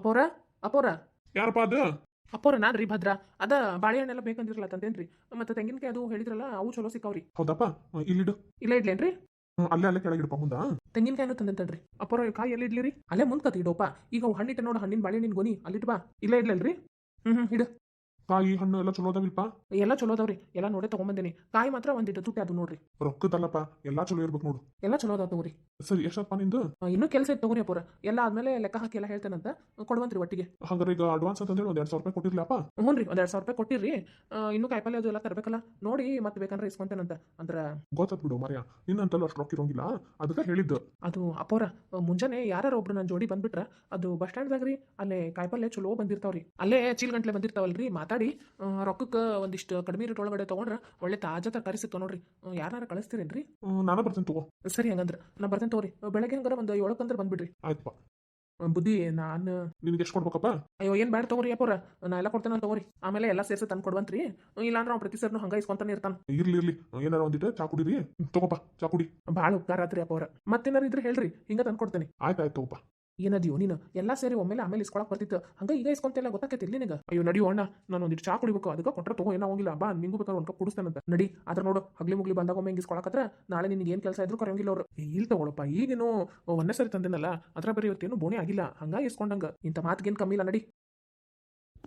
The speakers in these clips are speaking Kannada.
ಅಪ್ಪೋರ ಅಪೋರ? ಯಾರಪ್ಪ ಅದು? ಅಪ್ಪೋರ ನಾನ್ರಿ ಭದ್ರ. ಅದ ಬಾಳೆಹಣ್ಣೆಲ್ಲ ಬೇಕಂದಿರಲ್ಲ ತಂದೇನ್ರಿ ಮತ್ತೆ ತೆಂಗಿನಕಾಯಿ ಅದು ಹೇಳಿದ್ರಲ್ಲ ಅವು ಚಲೋ ಸಿಕ್ಕಾವ್ರಿ. ಹೌದಪ್ಪ. ಇಲ್ಲಿಡು ಇಲ್ಲ ಇಡ್ಲೇನ್ರಿ? ಅಲ್ಲೇ ಅಲ್ಲೇ ಕೆಳಗಿಡಪ್ಪ ಮುಂದ. ತೆಂಗಿನಕಾಯಿನೂ ತಂದಂತನ್ರಿ. ಅಪ್ಪೋರ ಕಾಯಿ ಎಲ್ಲಿ ಇಡ್ಲಿರಿ ಅಲ್ಲೇ ಮುಂದ್ ಕತಿ ಇಡೋಪ ಈಗ ಅವು ಹಣ್ಣಿಟ್ಟ ನೋಡು ಹಣ್ಣಿನ ಬಾಳೆಹಣ್ಣಿನ ಗೊನಿ ಅಲ್ಲಿಟ್ ಬಾ. ಇಲ್ಲ ಇಡ್ಲಲ್ರಿ ಹ್ಮ್ ಹ್ಮ್ ಇಡು. ಕಾಯಿ ಹಣ್ಣು ಎಲ್ಲ ಚಲೋ ಅದಾವಿಲ್ಪ ಎಲ್ಲ ಚಲೋ ಅದಾವ್ರಿ. ಎಲ್ಲ ನೋಡೇ ತಗೊಂಬಂದಿನಿ. ಕಾಯಿ ಮಾತ್ರ ಒಂದಿಟ್ಟು ತುಟ್ಟಿ ಅದು ನೋಡ್ರಿ. ರೊಕ್ಕದಲ್ಲಪ್ಪ. ಎಲ್ಲ ಚಲೋ ಇರ್ಬೇಕು ನೋಡು. ಎಲ್ಲ ಚಲೋ ಅದಾವ ತಗೋರಿ. ಸರಿ ಎಷ್ಟಪ್ಪ ನಿಂದು? ಇನ್ನೂ ಕೆಲಸ ಇತ್ತು ತಗೋರಿ ಅಪ್ಪರ ಎಲ್ಲ ಆದ್ಮೇಲೆ ಲೆಕ್ಕ ಹಾಕಿ ಎಲ್ಲ ಹೇಳ್ತೇನಂತ ಕೊಡುವಂತ್ರಿ ಒಟ್ಟಿಗೆ. ಹಂಗಾರೆ ಈಗ ಅಡ್ವಾನ್ಸ್ ಅಂತ ಹೇಳಿ ಒಂದ್ ಎರಡ್ ಸಾವಿರ ರೂಪಾಯಿ ಕೊಟ್ಟಿರ್ಲಪ್ಪ? ಹ್ಞೂ ರೀ ಒಂದ್ ಎರಡು ಸಾವಿರ ರೂಪಾಯಿ ಕೊಟ್ಟಿರಿ ಇನ್ನೂ ಕಾಯಿಪಲ್ಲೆ ಅದು ಎಲ್ಲ ತರಬೇಕಲ್ಲ? ನೋಡಿ ಮತ್ತೆ ಬೇಕಂದ್ರೆ ಇಸ್ಕೊಂತೇನಂತ. ಅಂದ್ರ ಗೊತ್ತಾತ್ ಬಿಡು ಮರ್ಯ. ನಿನ್ನಂತಲ್ಲೂ ಅಷ್ಟು ರೊಕ್ಕ ಇರೋಂಗಿಲ್ಲ. ಅದಕ್ಕೆ ಹೇಳಿದ್ದು. ಅದು ಅಪ್ಪೋರ ಮುಂಜಾನೆ ಯಾರು ಒಬ್ರು ನನ್ನ ಜೋಡಿ ಬಂದ್ಬಿಟ್ರ ಅದು ಬಸ್ ಸ್ಟ್ಯಾಂಡ್ದಾಗ ರೀ ಅಲ್ಲೇ ಕಾಯಿಪಲ್ಲೆ ಚಲೋ ಬಂದಿರ್ತಾವ್ರಿ. ಅಲ್ಲೇ ಚೀಲ್ ಗಂಟ್ಲೆ ಬಂದಿರ್ತಾವಲ್ರಿ ಮಾತಾಡಿ ಆ, ರೊಕ್ಕಕ್ಕೆ ಒಂದಿಷ್ಟು ಕಡಿಮೆ ರೇಟ್ ಒಳಗಡೆ ತಗೊಂಡ್ರೆ ಒಳ್ಳೆ ತಾಜಾ ತರಕಾರಿ ಸಿಗ್ತಾವ ನೋಡ್ರಿ. ಯಾರು ಕಳಿಸ್ತೀರೇನ್ರಿ? ನಾನೇ ಬರ್ತೇನೆ ತಗೋ. ಸರಿ ಹಂಗಂದ್ರೆ ನಾ ಬರ್ತೇನೆ ತಗೋರಿ. ಬೆಳಗ್ಗೆ ಹಂಗಾರ ಒಂದು ಏಳಕ್ಕಂದ್ರೆ ಬಂದ್ಬಿಡ್ರಿ. ಆಯ್ತಪ್ಪ ಬುದ್ಧಿ ನಾನು ನಿಮ್ಗೆ ಎಷ್ಟು ಕೊಡ್ಬೇಕಪ್ಪ? ಅಯ್ಯೋ ಏನು ಬ್ಯಾಡ ತಗೋರಿ ಅಪ್ಪರ ನಾ ಎಲ್ಲ ಕೊಡ್ತೇನೆ ತಗೋರಿ. ಆಮೇಲೆ ಎಲ್ಲ ಸೇರಿಸಿ ತಂದು ಕೊಡುವಂತ್ರಿ. ಇಲ್ಲಾಂದ್ರೆ ಅವ್ನು ಪ್ರತಿ ಸರ್ನು ಹಂಗ ಇಸ್ಕೊಂತಾನೆ ಇರ್ತಾನೆ. ಇರ್ಲಿ ಇರ್ಲಿ. ಏನಾರ ಒಂದಿಟ್ಟು ಚಾ ಕುಡಿರಿ. ಹ್ಮ್, ತಗೋಪ್ಪ ಚಾ ಕುಡಿ. ಭಾಳ ಉಪಕಾರ ಆತ್ರಿ ಅಪ್ಪವ್ರ. ಮತ್ತೇನಾರು ಇದ್ರೆ ಹೇಳ್ರಿ ಹಿಂಗ ತಂದು ಕೊಡ್ತೇನೆ. ಆಯ್ತು ಆಯ್ತು ತಗೋಪ್ಪ ಏನದಿಯೋ ನೀನು ಎಲ್ಲ ಸೇರಿ ಒಮ್ಮೆಲೆ ಆಮೇಲೆ ಇಸ್ಕೊಳಕ್ ಬರ್ತಿತ್ತು. ಹಂಗ ಈಗ ಇಸ್ಕೊಂತಿಲ್ಲ ಗೊತ್ತಾಕೈತಿ ಇಲ್ಲಿ ನಿನಗೆ? ಅಯ್ಯೋ ನಡಿಯೋ ಅಣ್ಣ, ನಾನು ಒಂದಿಟ್ಟು ಚಾ ಕುಡಿಬೇಕು, ಅದಕ್ಕೆ ಕೊಟ್ಟರೆ ತಗೋ, ಏನೋ ಹೋಗಿಲ್ಲ ಬಾ, ನಿಂಗೂ ಬೇಕಾದ್ರೆ ಒಂದು ಕಪ್ ಕುಡಿಸ್ತೇನಂತ. ನಡಿ ಅದ್ರ ನೋಡು, ಹಗ್ಲಿ ಮುಗ್ಲಿ ಬಂದಾಗ ಒಮ್ಮೆ ಇಸ್ಕೊಳಕತ್ರ ನಾಳೆ ನಿನಗೆ ಏನು ಕೆಲಸ ಇದ್ರು ಕರೆಯಂಗಿಲ್ಲ ಅವ್ರು. ಇಲ್ಲಿ ತಗೊಳಪ್ಪ, ಈಗೇನು ಒಂದೇ ಸರಿ ತಂದೇನಲ್ಲ, ಅದ್ರ ಬೇರೆ ಇವತ್ತೇನು ಬೋಣಿ ಆಗಿಲ್ಲ. ಹಂಗ ಇಸ್ಕೊಂಡಂಗ. ಇಂಥ ಮಾತಿಗೇನು ಕಮ್ಮಿ ಇಲ್ಲ, ನಡಿ.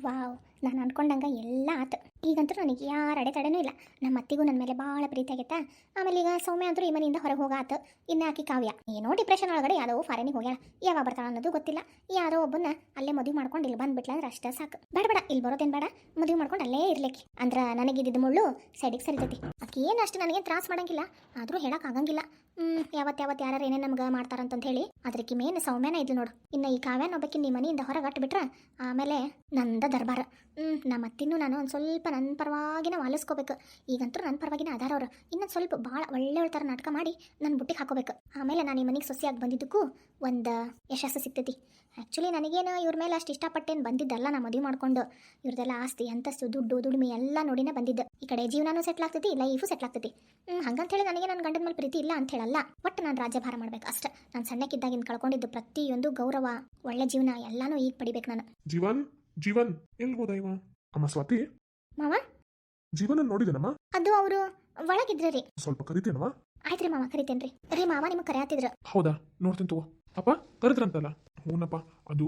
ವಾವ್ ನಾನು ಅನ್ಕೊಂಡಂಗೆ ಎಲ್ಲ ಆತು. ಈಗಂತೂ ನನಗೆ ಯಾರ ಅಡೆತಡೆನೂ ಇಲ್ಲ. ನಮ್ಮ ಅತ್ತಿಗೂ ನನ್ನ ಮೇಲೆ ಭಾಳ ಪ್ರೀತಿ ಆಗೈತಾ? ಆಮೇಲೆ ಈಗ ಸೌಮ್ಯ ಅಂದ್ರೂ ಈ ಮನೆಯಿಂದ ಹೊರಗೆ ಹೋಗಾತು. ಇನ್ನು ಆಕಿ ಕಾವ್ಯ. ಏನೋ ಡಿಪ್ರೆಷನ್ ಒಳಗಡೆ ಯಾವುದೋ ಫಾರಿನಿಗೆ ಹೋಗ್ಯಾಳ. ಯಾವಾಗ ಬರ್ತಾಳ ಅನ್ನೋದು ಗೊತ್ತಿಲ್ಲ. ಯಾರೋ ಒಬ್ಬನ ಅಲ್ಲೇ ಮದುವೆ ಮಾಡ್ಕೊಂಡು ಇಲ್ಲಿ ಬಂದ್ಬಿಟ್ಲ ಅಂದ್ರೆ ಅಷ್ಟೇ ಸಾಕು. ಬೇಡ ಬೇಡ, ಇಲ್ಲಿ ಬರೋದೇನು ಬೇಡ. ಮದುವೆ ಮಾಡ್ಕೊಂಡು ಅಲ್ಲೇ ಇರ್ಲಿಕ್ಕೆ. ಅಂದ್ರೆ ನನಗಿದ್ದಿದ್ದು ಮುಳ್ಳು ಸೈಡಿಗೆ ಸರಿತೈತಿ. ಅದಕ್ಕೆ ಏನು ಅಷ್ಟು ನನಗೆ ತ್ರಾಸ ಮಾಡಂಗಿಲ್ಲ. ಆದರೂ ಹೇಳಕ್ ಆಗಂಗಿಲ್ಲ. ಹ್ಞೂ ಯಾವತ್ತು ಯಾವತ್ತು ಯಾರು ಏನೇ ನಮ್ಗೆ ಮಾಡ್ತಾರಂತಂತ ಹೇಳಿ ಅದಕ್ಕೆ ಮೇನ್ ಸೌಮ್ಯನ ಇದ್ಲು ನೋಡು. ಇನ್ನು ಈ ಕಾವ್ಯನ ಒಬ್ಬಕ್ಕೆ ನಿಮ್ಮ ಮನೆಯಿಂದ ಹೊರಗೆ ಬಿಟ್ರೆ ಆಮೇಲೆ ನಂದ ದರ್ಬಾರ. ಹ್ಞೂ ನಮ್ಮ ಅತ್ತಿನೂ ನಾನು ಒಂದು ಸ್ವಲ್ಪ ನನ್ನ ಪರವಾಗಿನ ವಾಲಿಸ್ಕೋಬೇಕು ಈಗಂತೂ ನನ್ನ ಪರವಾಗಿನ ಅದಾರ ಅವರು ಇನ್ನೊಂದು ಸ್ವಲ್ಪ ಭಾಳ ಒಳ್ಳೆ ಒಳ್ಳೆ ಥರ ನಾಟಕ ಮಾಡಿ ನನ್ನ ಬುಟ್ಟಿಗೆ ಹಾಕೋಬೇಕು. ಆಮೇಲೆ ನಾನು ಈ ಮನೆಗೆ ಸೊಸೆಯಾಗಿ ಬಂದಿದ್ದಕ್ಕೂ ಒಂದು ಯಶಸ್ಸು ಸಿಗ್ತೈತಿ. ಆ್ಯಕ್ಚುಲಿ ನನಗೇನು ಇವ್ರ ಮೇಲೆ ಅಷ್ಟು ಇಷ್ಟಪಟ್ಟೇನು ಬಂದಿದ್ದಲ್ಲ ನಾ ಮದುವೆ ಮಾಡ್ಕೊಂಡು. ಇವ್ರದೆಲ್ಲ ಆಸ್ತಿ, ಅಂತಸ್ತು, ದುಡ್ಡು, ದುಡಿಮೆ ಎಲ್ಲ ನೋಡಿನೇ ಬಂದಿದ್ದು. ಈ ಕಡೆ ಜೀವನನೂ ಸೆಟ್ಲ್ ಆಗ್ತೈತಿ, ಲೈಫು ಸೆಟ್ಲ್ ಆಗ್ತೈತಿ. ಹ್ಞೂ ಹಂಗಂತ ಹೇಳಿ ನನಗೆ ನನ್ನ ಗಂಡನ ಮೇಲೆ ಪ್ರೀತಿ ಇಲ್ಲ ಅಂತ ಹೇಳಲ್ಲ ಒಟ್ಟು ನಾನು ರಾಜ್ಯಭಾರ ಮಾಡ್ಬೇಕು ಅಷ್ಟೇ. ನಾನು ಸಣ್ಣಕ್ಕಿದ್ದಾಗಿನ ಕಳ್ಕೊಂಡಿದ್ದು ಪ್ರತಿಯೊಂದು ಗೌರವ, ಒಳ್ಳೆ ಜೀವನ ಎಲ್ಲಾನು ಈಗ ಪಡಿಬೇಕು ನಾನು. ಜೀವನ್ ಜೀವನ್ ಎಲ್ಲಿ ಹೋದ ಇವ ಅಮ್ಮ ಸ್ವಾತಿ? ಮಾವ? ಜೀವನ ನೋಡಿದನಮ್ಮ? ಅದು ಅವರು ಒಳಗಿದ್ರೆ ರೀ. ಸ್ವಲ್ಪ ಕರಿತೇನವಾ ಆಯ್ತ್ರಿ ಮಾವ ಕರಿತೇನ್ರಿ. ರೀ ಮಾವ ನಿಮಗೆ ಕರೆಯತ್ತಿದ್ರ ಹೌದಾ? ನೋಡ್ತೀನಿ ತಗೋ. ಅಪ್ಪ ಕರೆದ್ರಂತಲ್ಲ? ಹ್ಞೂನಪ್ಪ ಅದು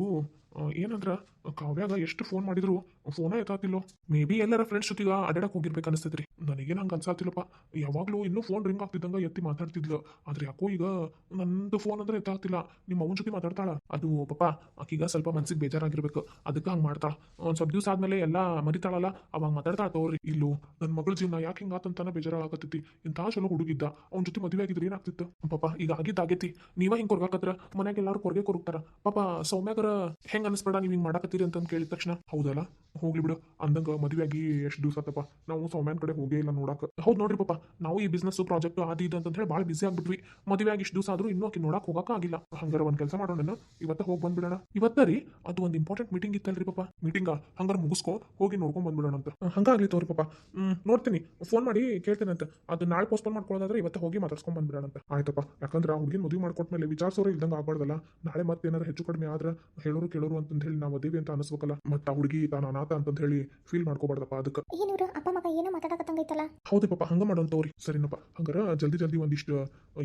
ಏನಂದ್ರ, ಕಾವ್ಯಾಗ ಎಷ್ಟು ಫೋನ್ ಮಾಡಿದ್ರು ಫೋನ ಎತ್ತಾತಿಲ್ಲೋ ಮೇ ಬಿ ಎಲ್ಲರ ಫ್ರೆಂಡ್ಸ್ ಜೊತೆಗ ಅಡ್ಯಾಡಕ್ ಹೋಗಿರ್ಬೇಕು ಅನಿಸ್ತೈತ್ರಿ. ನನಗೇನು ಹಂಗೆ ಅನ್ಸಾತಿಲ್ಲಪ್ಪ. ಯಾವಾಗಲೂ ಇನ್ನೂ ಫೋನ್ ರಿಂಗ್ ಆಗ್ತಿದ್ದಂಗ ಎತ್ತಿ ಮಾತಾಡ್ತಿದ್ಲು. ಆದ್ರೆ ಯಾಕೋ ಈಗ ನಂದು ಫೋನ್ ಅಂದ್ರೆ ಎತ್ತಾಗ್ತಿಲ್ಲ. ನಿಮ್ಮ ಅವನ ಜೊತೆ ಮಾತಾಡ್ತಾಳ. ಅದು ಪಾಪ ಆಕೀಗ ಸ್ವಲ್ಪ ಮನ್ಸಿಗೆ ಬೇಜಾರಾಗಿರ್ಬೇಕು. ಅದಕ್ಕೆ ಹಂಗೆ ಮಾಡ್ತಾಳ. ಒಂದು ಸ್ವಲ್ಪ ದಿವಸ ಆದ್ಮೇಲೆ ಎಲ್ಲ ಮರಿತಾಳಲ್ಲ. ಅವಾಗ ಮಾತಾಡ್ತಾಳ ತೋರಿ. ಇಲ್ಲೂ ನನ್ನ ಮಗಳ ಜೀವನ ಯಾಕೆ ಹಿಂಗಾತಂತಾನ ಬೇಜಾರಾಗತ್ತೈತಿ. ಇಂಥ ಚಲೋ ಹುಡುಗಿದ್ದ. ಅವ್ನ ಜೊತೆ ಮದುವೆ ಆಗಿದ್ರೆ ಏನಾಗ್ತಿತ್ತು? ಪಾಪ ಈಗ ಆಗಿದ್ದಾಗೈತಿ. ನೀವ ಹಿಂಗೆ ಕೊರ್ಗಾಕತ್ರ? ಮನ್ಯಾಗ ಎಲ್ಲಾರು ಕೊರ್ಗೆ ಕೊರಗ್ತಾರ. ಪಾಪ ಸೌಮ್ಯಾಗರ ಹೆಂಗೆ ಅನಿಸ್ಬೇಡ, ನೀವು ಹಿಂಗೆ ಮಾಡಕತ್ತೀರಿ ಅಂತ ಕೇಳಿದ ತಕ್ಷಣ, ಹೌದಲ್ಲ? ಹೋಗ್ಲಿ ಬಿಡು. ಅಂದಂಗ ಮದುವೆ ಆಗಿ ಎಷ್ಟು ದಿವಸ ಆತಪ್ಪ. ನಾವು ಸೌಮ್ಯಾನ್ ಕಡೆ ಹೋಗೇ ಇಲ್ಲ ನೋಡಾಕ. ಹೌದು ನೋಡ್ರಿ ಪಾಪ, ನಾವು ಈ ಬಿಸ್ನೆಸ್ ಪ್ರಾಜೆಕ್ಟ್ ಅದು ಇದು ಅಂತ ಹೇಳಿ ಭಾಳ ಬಿಸಿ ಆಗ್ಬಿಟ್ವಿ. ಮದುವೆ ಆಗಿ ಇಷ್ಟು ದಿವಸ ಆದ್ರೂ ಇನ್ನೂ ಆಕಿ ನೋಡಕ್ ಹೋಗಕ್ಕ ಆಗಿಲ್ಲ. ಹಂಗಾರ ಒಂದ್ ಕೆಲಸ ಮಾಡೋಣ ಇವತ್ತ ಹೋಗಿ ಬಂದ್ಬಿಡೋಣ. ಇವತ್ತ ರೀ, ಅದು ಒಂದು ಇಂಪಾರ್ಟೆಂಟ್ ಮೀಟಿಂಗ್ ಇತ್ತಲ್ರಿ ಪಾಪ. ಮೀಟಿಂಗ್ ಹಂಗಾರ ಮುಗಿಸ್ಕೋ, ಹೋಗಿ ನೋಡ್ಕೊಂಡ್ ಬಂದ್ಬಿಡೋಣ ಅಂತ. ಹಂಗಾಗ್ಲಿ ತೋರಿ ಪಾಪ. ಹ್ಮ್, ನೋಡ್ತೀನಿ. ಫೋನ್ ಮಾಡಿ ಕೇಳ್ತೇನೆ ಅಂತ. ಅದು ನಾಳೆ ಪೋಸ್ಟ್ಪೋನ್ ಮಾಡ್ಕೊಳ್ಳೋದಾದ್ರೆ ಇವತ್ತ ಹೋಗಿ ಮಾತಾಡ್ಸ್ಕೊಂಡ್ ಬಂದ್ಬಿಡೋಣ ಅಂತ. ಆಯ್ತಪ್ಪ. ಯಾಕಂದ್ರೆ ಆ ಹುಡುಗಿನ ಮದುವೆ ಮಾಡ್ಕೊಟ್ಮೇಲೆ ವಿಚಾರಿಸೋರು ಇಲ್ದಂಗ ಆಗ್ಬಾರ್ದಲ್ಲ. ನಾಳೆ ಮತ್ತೆ ಏನಾದ್ರು ಹೆಚ್ಚು ಕಡಿಮೆ ಆದ್ರೆ ಹೇಳೋರು ಕೇಳೋರು ಅಂತ ಹೇಳಿ ನಾವು ಅದೇವಿ ಅಂತ ಅನಿಸ್ಬೇಕಲ್ಲ. ಮತ್ತೆ ಆ ಹುಡುಗಿ ತಾನು ಅನಾಥ ಅಂತ ಹೇಳಿ ಫೀಲ್ ಮಾಡ್ಕೋಬಾರ್ದಪ್ಪ ಅದಕ್ಕೆ ಏನಿವ್ರು ಅಪ್ಪ ಮಗ ಏನೋ ಮಾತಾಡಕತ್ತಂಗೈತಲ್ಲ ಹೌದು ಪಾಪ ಹಂಗ ಮಾಡೋಣ ತಗೋರಿ ಸರಿನಪ್ಪ ಹಂಗಾರ ಜಲ್ದಿ ಜಲ್ದಿ ಒಂದಿಷ್ಟು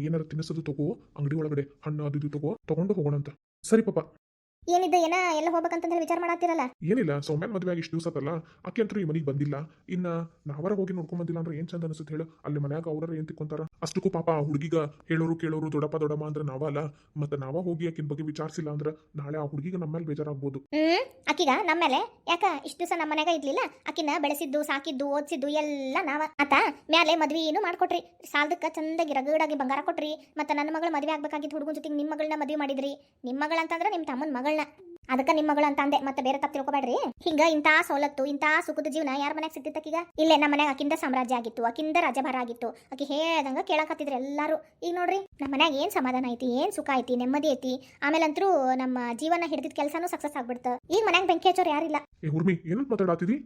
ಏನಾರ ತಿನ್ನಿಸೋದು ತಗೋ ಅಂಗಡಿ ಒಳಗಡೆ ಹಣ್ಣು ಅದು ಇದು ತಗೋ ತಗೊಂಡು ಹೋಗೋಣ ಅಂತ ಸರಿ ಪಾಪ. ಏನಿದೆ ಏನ ಎಲ್ಲ ಹೋಗ್ಬೇಕಂತ ಹೇಳಿ ವಿಚಾರ ಮಾಡಾತಿರಲ್ಲ ಏನಿಲ್ಲ ಸೌಮ್ಯನ ಮದುವೆ ಆಗಿ ಇಷ್ಟು ದಿವಸ ಆತಲ್ಲ ಆಕೆ ಅಂತೂ ಈ ಮನೆಗೆ ಬಂದಿಲ್ಲ. ಇನ್ನ ನಾವರ ಹೋಗಿ ನೋಡ್ಕೊಂಡ್ ಬಂದಿಲ್ಲ ಅಂದ್ರೆ ಏನ್ ಚಂದ ಅನಿಸುತ್ತೆ ಹೇಳು? ಅಲ್ಲಿ ಮನ್ಯಾಗ ಅವ್ರ ಏನ್ ತಿಕ್ಕೊಂತಾರ ಅಷ್ಟಕ್ಕೂ ಪಾಪ ಆ ಹುಡುಗಿಗ ಹೇಳೋರು ಕೇಳೋರು ದೊಡ್ಡಪ್ಪ ದೊಡ್ಡಮ್ಮ ಅಂದ್ರೆ ನಾವಲ್ಲ ಮತ್ತೆ ನಾವ ಹೋಗಿ ಅಕ್ಕಿನ ಬಗ್ಗೆ ವಿಚಾರಿಸಿಲ್ಲ ಅಂದ್ರೆ ನಾಳೆ ಆ ಹುಡುಗಿಗೆ ನಮ್ಮ ಮೇಲೆ ಬೇಜಾರಾಗ್ಬೋದು. ಹ್ಮ್ ಅಕ್ಕಿಗ ನಮ್ಮ ಮೇಲೆ ಯಾಕ? ಇಷ್ಟು ದಿವಸ ನಮ್ಮ ಮನ್ಯಾಗ ಇರ್ಲಿಲ್ಲ ಅಕ್ಕಿನ ಬೆಳೆಸಿದ್ದು ಸಾಕಿದ್ದು ಓದಿಸಿದ್ದು ಎಲ್ಲ ನಾವ. ಆತ ಮ್ಯಾಲೆ ಮದ್ವಿ ಏನು ಮಾಡ್ಕೊಟ್ರಿ. ಸಾಲದಕ್ಕ ಚಂದಾಗಿ ರಗಡಾಗಿ ಬಂಗಾರ ಕೊಟ್ರಿ. ಮತ್ತೆ ನನ್ನ ಮಗಳ ಮದ್ವೆ ಆಗ್ಬೇಕಾಗಿತ್ತು ಹುಡುಗನ ಜೊತೆಗೆ ನಿಮ್ಮ ಮಗಳನ್ನ ಮದ್ವೆ ಮಾಡಿದ್ರಿ. ನಿಮ್ಮ ಮಗಳ ಅಂತಂದ್ರೆ ನಿಮ್ಮ ತಮ್ಮನ ಮಗಳನ್ನ ಅದಕ್ಕ ನಿಮ್ಮ ಮಗಳು ಅಂತ ಅಂದೆ ಮತ್ತೆ ಬೇರೆ ತಪ್ಪು ತಿಳ್ಕೊಬೇಡ್ರಿ. ಹಿಂಗ ಇಂಥ ಸವಲತ್ತು ಇಂಥ ಸುಖದ ಜೀವನ ಯಾರ ಮನ್ಯಾಗ ಸಿಗ್ತಿತ್ತಕ್ಕೀಗ? ಇಲ್ಲೇ ನಮ್ಮ ಮನೆಗೆ ಅಕಿಂದ ಸಾಮ್ರಾಜ್ಯ ಆಗಿತ್ತು ಅಕಿಂದ ರಾಜಭಾರ ಆಗಿತ್ತು. ಆಕಿ ಹೇಳ್ದಂಗ ಕೇಳಕತ್ತಿದ್ರು ಎಲ್ಲಾರು. ಈಗ ನೋಡ್ರಿ ನಮ್ಮ ಮನ್ಯಾಗ ಏನ್ ಸಮಾಧಾನ ಐತಿ ಏನ್ ಸುಖ ಐತಿ ನೆಮ್ಮದಿ ಐತಿ. ಆಮೇಲಂತರೂ ನಮ್ಮ ಜೀವನ ಹಿಡಿದಿದ್ ಕೆಲಸನೂ ಸಕ್ಸಸ್ ಆಗ್ಬಿಡ್ತು. ಈಗ ಮನ್ಯಾಗ ಬೆಂಕಿ ಹಚ್ಚೋರು ಯಾರಿಲ್ಲ. ಏ ಏನಂತ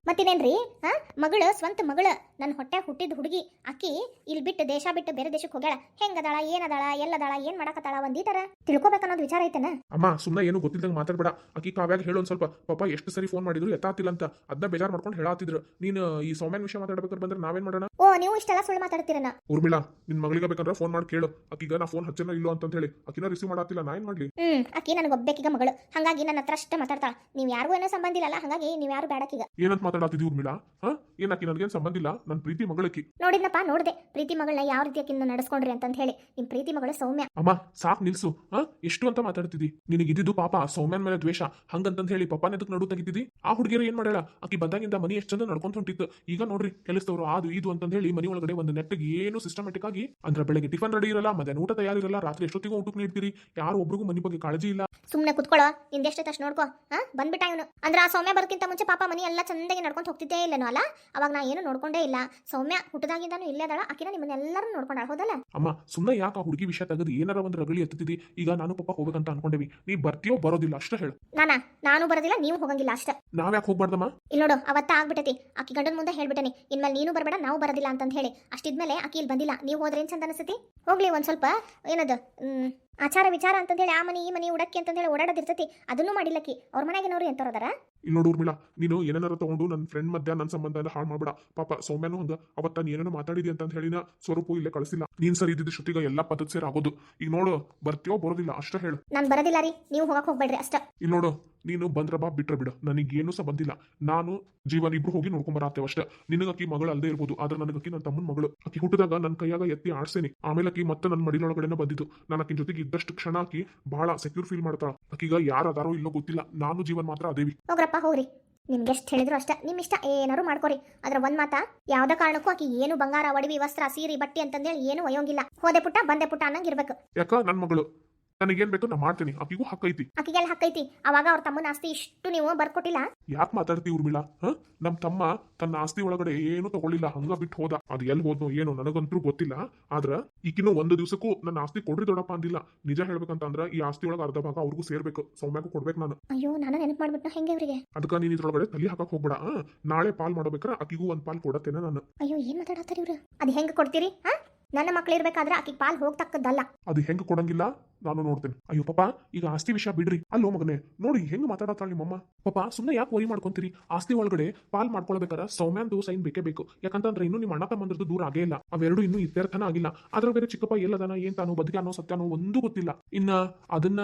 ಮತ್ತಿನೇನ್ರಿ ಹಾ ಮಗಳು ಸ್ವಂತ ಮಗಳು ನನ್ನ ಹೊಟ್ಟೆ ಹುಟ್ಟಿದ ಹುಡುಗಿ ಅಕ್ಕಿ ಇಲ್ಲಿ ಬಿಟ್ಟು ದೇಶ ಬಿಟ್ಟು ಬೇರೆ ದೇಶಕ್ಕೆ ಹೋಗ್ಯಾಳ. ಹೆಂಗದಾಳ ಏನದಾಳ ಎಲ್ಲದಾಳ ಏನ್ ಮಾಡಕತ್ತಾಳ ಒಂದೀತರ ತಿಳ್ಕೊಬೇಕನ್ನೋದು ವಿಚಾರ ಐತನ? ಅಮ್ಮ ಸುಮ್ಮನೆ ಏನು ಗೊತ್ತಿಲ್ದಂಗೆ ಮಾತಾಡ್ಬೇಡ. ಆಕಿ ಕಾವ್ಯಾಗ ಹೇಳು ಒಂದ್ ಸ್ವಲ್ಪ ಪಾಪ ಎಷ್ಟು ಸರಿ ಫೋನ್ ಮಾಡಿದ್ರು ಎತ್ತಾತಿಲ್ಲ ಅಂತ. ಅದನ್ನ ಬೇಜಾರ್ ಮಾಡ್ಕೊಂಡು ಹೇಳಾತಿದ್ರು. ನೀನು ಈ ಸೌಮ್ಯನ್ ವಿಷಯ ಮಾತಾಡ್ಬೇಕಾದ್ರೆ ಬಂದ್ರೆ ನಾವೇನ್ ಮಾಡೋಣ? ಓ ನೀವು ಇಷ್ಟೆಲ್ಲ ಸುಳ್ಳು ಮಾತಾಡ್ತೀರನ? ಊರ್ಮಿಳಾ ನಿನ್ ಮಗಳಿಗೆ ಬೇಕಂದ್ರೆ ಫೋನ್ ಮಾಡಿ ಕೇಳು. ಆಕಿಗ ನಾ ಫೋನ್ ಹಚ್ಚನ ಇಲ್ಲೋ ಅಂತ ಹೇಳಿ. ಆಕಿನ ರಿಸೀವ್ ಮಾಡಾತಿಲ್ಲ ನಾ ಏನ್ ಮಾಡ್ಲಿ? ಹ್ಮ್ ಆಕಿ ನನಗೆ ಒಬ್ಬೇಕೀಗ ಮಗಳು. ಹಂಗಾಗಿ ನನ್ನ ಹತ್ರ ಅಷ್ಟೇ ಮಾತಾಡ್ತಾಳ. ನೀವು ಯಾರಿಗೂ ಏನೋ ಸಂಬಂಧ ಇಲ್ಲಲ್ಲ ಹಂಗಾಗಿ ನೀವು ಯಾರು ಬೇಡಕ್ಕೀಗ ಏನಂತ ಮಾತಾಡತ್ತಿದ್ವಿ ಊರ್ಮಿಳಾ? ಹಾ? ಏನ್ ಆಕಿ ನನ್ಗೇನ್ ಸಂಬಂಧ ಇಲ್ಲ? ನನ್ ಪ್ರೀತಿ ಮಗಳಕ್ಕಿ ನೋಡಿದ್ನಪ್ಪ ನೋಡಿದೆ. ಪ್ರೀತಿ ಮಗಳನ್ನ ಯಾವ ರೀತಿ ಆಕಿನ ನಡೆಸ್ಕೊಂಡ್ರಿ ಅಂತ ಹೇಳಿ. ನಿಮ್ ಪ್ರೀತಿ ಮಗಳು ಸೌಮ್ಯ. ಅಮ್ಮ ಸಾಕ್ ನಿಲ್ಸು. ಹಾ? ಎಷ್ಟು ಅಂತ ಮಾತಾಡ್ತಿದ್ದಿ? ನಿನಗೆ ಇದ್ದಿದ್ದು ಪಾಪ ಸೌಮ್ಯನ್ ಮೇಲೆ ದ್ವೇಷ. ಹಂಗಂತಂದ್ ಹೇಳಿ ಪಪ್ಪಾನ ಎದಕ್ ನಡು ತೆಗಿತಿದ್ದಿ? ಆ ಹುಡುಗಿಯರು ಏನ್ ಮಾಡ್ಯಾಳ? ಆಕಿ ಬಂದಾಗಿಂದ ಮನಿ ಎಷ್ಟು ಚಂದ ನಡ್ಕೊಂತ ಹೊಂಟಿತ್ತು. ಈಗ ನೋಡ್ರಿ ಕೆಲಸದವ್ರು ಅದು ಇದು ಅಂತ ಹೇಳಿ ಮನಿ ಒಳಗಡೆ ಒಂದು ನೆಟ್ಟಿಗೆ ಏನು ಸಿಸ್ಟಮೆಟಿಕ್ ಆಗಿ ಅಂದ್ರೆ ಬೆಳಗ್ಗೆ ಟಿಫನ್ ರೆಡಿ ಇರಲ್ಲ ಮಧ್ಯಾಹ್ನ ಊಟ ತಯಾರಿರಲ್ಲ ರಾತ್ರಿ ಎಷ್ಟೊತ್ತಿಗೂ ಊಟಕ್ಕೆ ನೀಡ್ತೀರಿ? ಯಾರು ಒಬ್ರಿಗೂ ಮನಿ ಬಗ್ಗೆ ಕಾಳಜಿ ಇಲ್ಲ. ಸುಮ್ನೆ ಕುತ್ಕೊಳ್ಳೋ ಎಷ್ಟು ತಷ್ಟು ನೋಡ್ಕೋ ಹಾ ಬಂದ್ಬಿಟ್ಟ ಇವನು. ಅಂದ್ರೆ ಆ ಸೌಮ್ಯ ಬರ್ಕಿಂತ ಮುಂಚೆ ಪಾಪ ಮನಿ ಎಲ್ಲ ಚಂದಾಗಿ ನಡ್ಕೊಂಡು ಹೋಗ್ತಿದ್ದೇ ಇಲ್ಲನೋ ಅಲ್ಲ? ಅವಾಗ ನಾ ಏನು ನೋಡ್ಕೊಂಡೇ ಇಲ್ಲ. ಸೌಮ್ಯ ಹುಟ್ಟದಾಗಿಂದಾನು ಇಲ್ಲೇ ಅದಾಳ ಆಕಿನ ನಿಮ್ಮನ್ನೆಲ್ಲರೂ ನೋಡ್ಕೊಂಡಾಳ ಹೌದಲ್ಲ? ಅಮ್ಮ ಸುಮ್ಮನೆ ಯಾಕೆ ಆ ಹುಡುಗಿ ವಿಷಯ ತೆಗೆದು ಏನಾರ ಒಂದು ರಗಳಿ ಎತ್ತಿದ್ದಿ ಈಗ ನಾನು ಪಾಪ ಹೋಗ್ಬೇಕಂತ ಅನ್ಕೊಂಡೇವಿ. ನೀ ಬರ್ತೀಯೋ ಬರೋದಿಲ್ಲ ಅಷ್ಟೇ ಹೇಳು. ನಾನಾ ನಾನು ಬರೋದಿಲ್ಲ ನೀವು ಹೋಗಂಗಿಲ್ಲ ಅಷ್ಟೇ. ನಾವ್ಯಾಕೆ ಹೋಗ್ಬಾರ್ದಮ್ಮ? ಇಲ್ಲಿ ನೋಡು ಅವತ್ತ ಆಗ್ಬಿಟ್ಟೈತಿ ಆಕಿ ಗಂಡನ ಮುಂದೆ ಹೇಳ್ಬಿಟ್ಟನಿ ಇನ್ಮೇಲೆ ನೀನು ಬರಬೇಡ ನಾವು ಬರೋದಿಲ್ಲ ಅಂತಂದು ಹೇಳಿ. ಅಷ್ಟಿದ್ಮೇಲೆ ಆಕಿ ಇಲ್ಲಿ ಬಂದಿಲ್ಲ. ನೀವು ಹೋದ್ರೆ ಏನ್ ಚಂದ ಅನಿಸ್ತೈತಿ? ಹೋಗ್ಲಿ ಒಂದ್ ಸ್ವಲ್ಪ ಏನದು ಹ್ಮ್, ಆಚಾರ ವಿಚಾರ ಅಂತಂದೇಳಿ ಆ ಮನಿ ಈ ಮನಿ ಉಡಕ್ಕಿ ಅಂತಂದೇಳಿ ಓಡಾಡೋದಿರ್ತೈತಿ ಅದನ್ನೂ ಮಾಡಿಲ್ಲಕ್ಕಿ ಅವ್ರ ಮನೆಗಿನವ್ರು ಎಂತವ್ರದಾರ ಇಲ್ಲಿ ನೋಡು ಊರ್ಮಿಳಾ ನೀನು ಏನಾರ ತಗೊಂಡು ನನ್ನ ಫ್ರೆಂಡ್ ಮಧ್ಯ ನನ್ನ ಸಂಬಂಧ ಎಲ್ಲ ಹಾಳು ಮಾಡ್ಬೇಡ. ಪಾಪ ಸೌಮ್ಯನೂ ಹಂಗ ಅವತ್ತ ನೀ ಏನೇನೋ ಮಾತಾಡಿದಿ ಅಂತ ಹೇಳಿನ ಸ್ವರೂಪ ಇಲ್ಲೇ ಕಳಿಸಿಲ್ಲ. ನೀನ್ ಸರಿ ಇದ್ದಿದ್ದು ಶ್ರುತಿಗ ಎಲ್ಲ ಪದ್ಧತಿ ಸೇರ್ ಆಗೋದು. ಈಗ ನೋಡು ಬರ್ತೀಯೋ ಬರೋದಿಲ್ಲ ಅಷ್ಟೇ ಹೇಳು. ನಾನು ಬರೋದಿಲ್ಲ ರೀ ನೀವು ಹೋಗಕ್ ಹೋಗ್ಬೇಡ್ರಿ ಅಷ್ಟ. ಇಲ್ಲಿ ನೋಡು ನೀನು ಬಂದ್ರ ಬಾ ಬಿಟ್ರ ಬಿಡು. ನನಗೇನು ಸಹ ಬಂದಿಲ್ಲ. ನಾನು ಜೀವನ್ ಇಬ್ರು ಹೋಗಿ ನೋಡ್ಕೊಂಡ್ ಬರತ್ತೇವೆ ಅಷ್ಟೇ. ನಿನಗ ಅಕ್ಕಿ ಮಗಳು ಅಲ್ಲದೆ ಇರ್ಬೋದು. ಆದ್ರೆ ನನಗೆ ಅಕ್ಕಿ ನನ್ನ ತಮ್ಮನ ಮಗಳು. ಅಕ್ಕಿ ಹುಟ್ಟಿದಾಗ ನನ್ನ ಕೈಯಾಗ ಎತ್ತಿ ಆಡ್ಸೇನಿ. ಆಮೇಲೆ ಅಕ್ಕಿ ಮತ್ತೆ ನನ್ನ ಮಡಿಲೊಳಗಡೆನೆ ಬಂದಿದ್ದು. ನನ್ನ ಅಕ್ಕಿ ಜೊತೆಗೆ ಇದ್ದಷ್ಟು ಕ್ಷಣ ಆಕಿ ಬಹಳ ಸೆಕ್ಯೂರ್ ಫೀಲ್ ಮಾಡ್ತಾಳ. ಅಕ್ಕಿಗ ಯಾರು ಅದಾರೋ ಇಲ್ಲೋ ಗೊತ್ತಿಲ್ಲ. ನಾನು ಜೀವನ್ ಮಾತ್ರ ಅದೇವಿ. ಹೋಗ್ರಪ್ಪ ಹೋಗ್ರಿ. ನಿಮ್ಗೆ ಎಷ್ಟು ಹೇಳಿದ್ರು ಅಷ್ಟೇ. ನಿಮ್ಮ ಇಷ್ಟ ಏನಾರು ಮಾಡ್ಕೊರಿ. ಅದ್ರ ಒಂದ್ ಮಾತ ಯಾವ್ದ ಕಾರಣಕ್ಕೂ ಆಕಿ ಏನು ಬಂಗಾರ ಒಡವಿ ವಸ್ತ್ರ ಸೀರಿ ಬಟ್ಟಿ ಅಂತಂದೇಳಿ ಏನು ಒಯ್ಯೋಂಗಿಲ್ಲ. ಹೋದೆ ಪುಟ್ಟ ಬಂದೆ ಪುಟ್ಟ ಅನ್ನಂಗಿರ್ಬೇಕು ಯಾಕ? ನನ್ನ ಮಗಳು. ನನಗೇನ್ ಬೇಕು ನಾ ಮಾಡ್ತೀನಿ. ಆಕಿಗೂ ಹಕ್ಕೈತಿ ಆಕಿಗೆಲ್ಲ ಹಕ್ಕೈತಿ ಅವಾಗ ಅವ್ರ ತಮ್ಮನ ಆಸ್ತಿ ಇಷ್ಟು ನೀವು ಬರ್ಕೊಟ್ಟಿಲ್ಲ? ಯಾಕೆ ಮಾತಾಡ್ತಿ ಊರ್ಮಿಳ? ಹ? ನಮ್ ತಮ್ಮ ತನ್ನ ಆಸ್ತಿ ಒಳಗಡೆ ಏನು ತಗೊಳ್ಳಿಲ್ಲ. ಹಂಗ ಬಿಟ್ಟು ಹೋದ. ಅದು ಎಲ್ಲಿ ಹೋದ್ನೋ ಏನೋ ನನಗಂತೂ ಗೊತ್ತಿಲ್ಲ. ಆದ್ರ ಈಗಿನ ಒಂದು ದಿವಸಕ್ಕೂ ನನ್ನ ಆಸ್ತಿ ಕೊಡ್ರಿ ದೊಡ್ಡಪ್ಪ ಅಂದಿಲ್ಲ. ನಿಜ ಹೇಳ್ಬೇಕಂತ ಅಂದ್ರ ಈ ಆಸ್ತಿ ಒಳಗ ಅರ್ಧ ಭಾಗ ಅವ್ರಿಗೂ ಸೇರ್ಬೇಕು. ಸೌಮ್ಯಾಗ ಕೊಡ್ಬೇಕು ನಾನು. ಅಯ್ಯೋ ನಾನು ನೆನಪ್ ಮಾಡ್ಬಿಟ್ನ? ಹೆಂಗೆ ಅವರಿಗೆ? ಅದಕ್ಕ ನೀನ್ ಇದ್ರೊಳಗಡೆ ತಲೆ ಹಾಕಕ್ ಹೋಗ್ಬೇಡ. ಆ? ನಾಳೆ ಪಾಲ್ ಮಾಡ್ಬೇಕಾರ ಅಕ್ಕಿಗೂ ಒಂದ್ ಪಾಲ್ ಕೊಡತ್ತೇನೆ ನಾನು. ಅಯ್ಯೋ ಏನ್ ಮಾತಾಡತ್ತಾರ ಇವ್ರು? ಅದ್ ಹೆಂಗೆ ಕೊಡ್ತೀರಿ? ಹಾ? ನನ್ನ ಮಕ್ಳು ಇರ್ಬೇಕಾದ್ರೆ ಆಕಿಗೆ ಪಾಲ್ ಹೋಗ್ತಕ್ಕದ್ದಲ್ಲ. ಅದು ಹೆಂಗ್ ಕೊಡಂಗಿಲ್ಲ? ನಾನು ನೋಡ್ತೇನೆ. ಅಯ್ಯೋ ಪಾಪ ಈಗ ಆಸ್ತಿ ವಿಷಯ ಬಿಡ್ರಿ. ಅಲ್ಲೋ ಮಗನೇ, ನೋಡಿ ಹೆಂಗ್ ಮಾತಾಡತ್ತಾಳ ನಿಮ್ಮಮ್ಮ. ಪಾಪ ಸುಮ್ಮನೆ ಯಾಕೆ ವರಿ ಮಾಡ್ಕೊಂತೀರಿ? ಆಸ್ತಿ ಒಳಗಡೆ ಪಾಲ್ ಮಾಡ್ಕೊಳ್ಬೇಕಾದ್ರೆ ಸೌಮ್ಯಾಂದು ಸೈನ್ ಬೇಕೇ ಬೇಕು. ಯಾಕಂತಂದ್ರೆ ಇನ್ನು ನಿಮ್ಮ ಅಣ್ಣ ತಮ್ಮಂದ್ರದ್ದು ದೂರ ಆಗೇ ಇಲ್ಲ. ಅವೆರಡು ಇನ್ನೂ ಇತ್ಯರ್ಥನ ಆಗಿಲ್ಲ. ಅದ್ರ ಬೇರೆ ಚಿಕ್ಕಪ್ಪ ಎಲ್ಲದನ, ಏನ್ ತಾನು ಅನ್ನೋ ಸತ್ಯನೋ ಒಂದೂ ಗೊತ್ತಿಲ್ಲ. ಇನ್ನ ಅದನ್ನ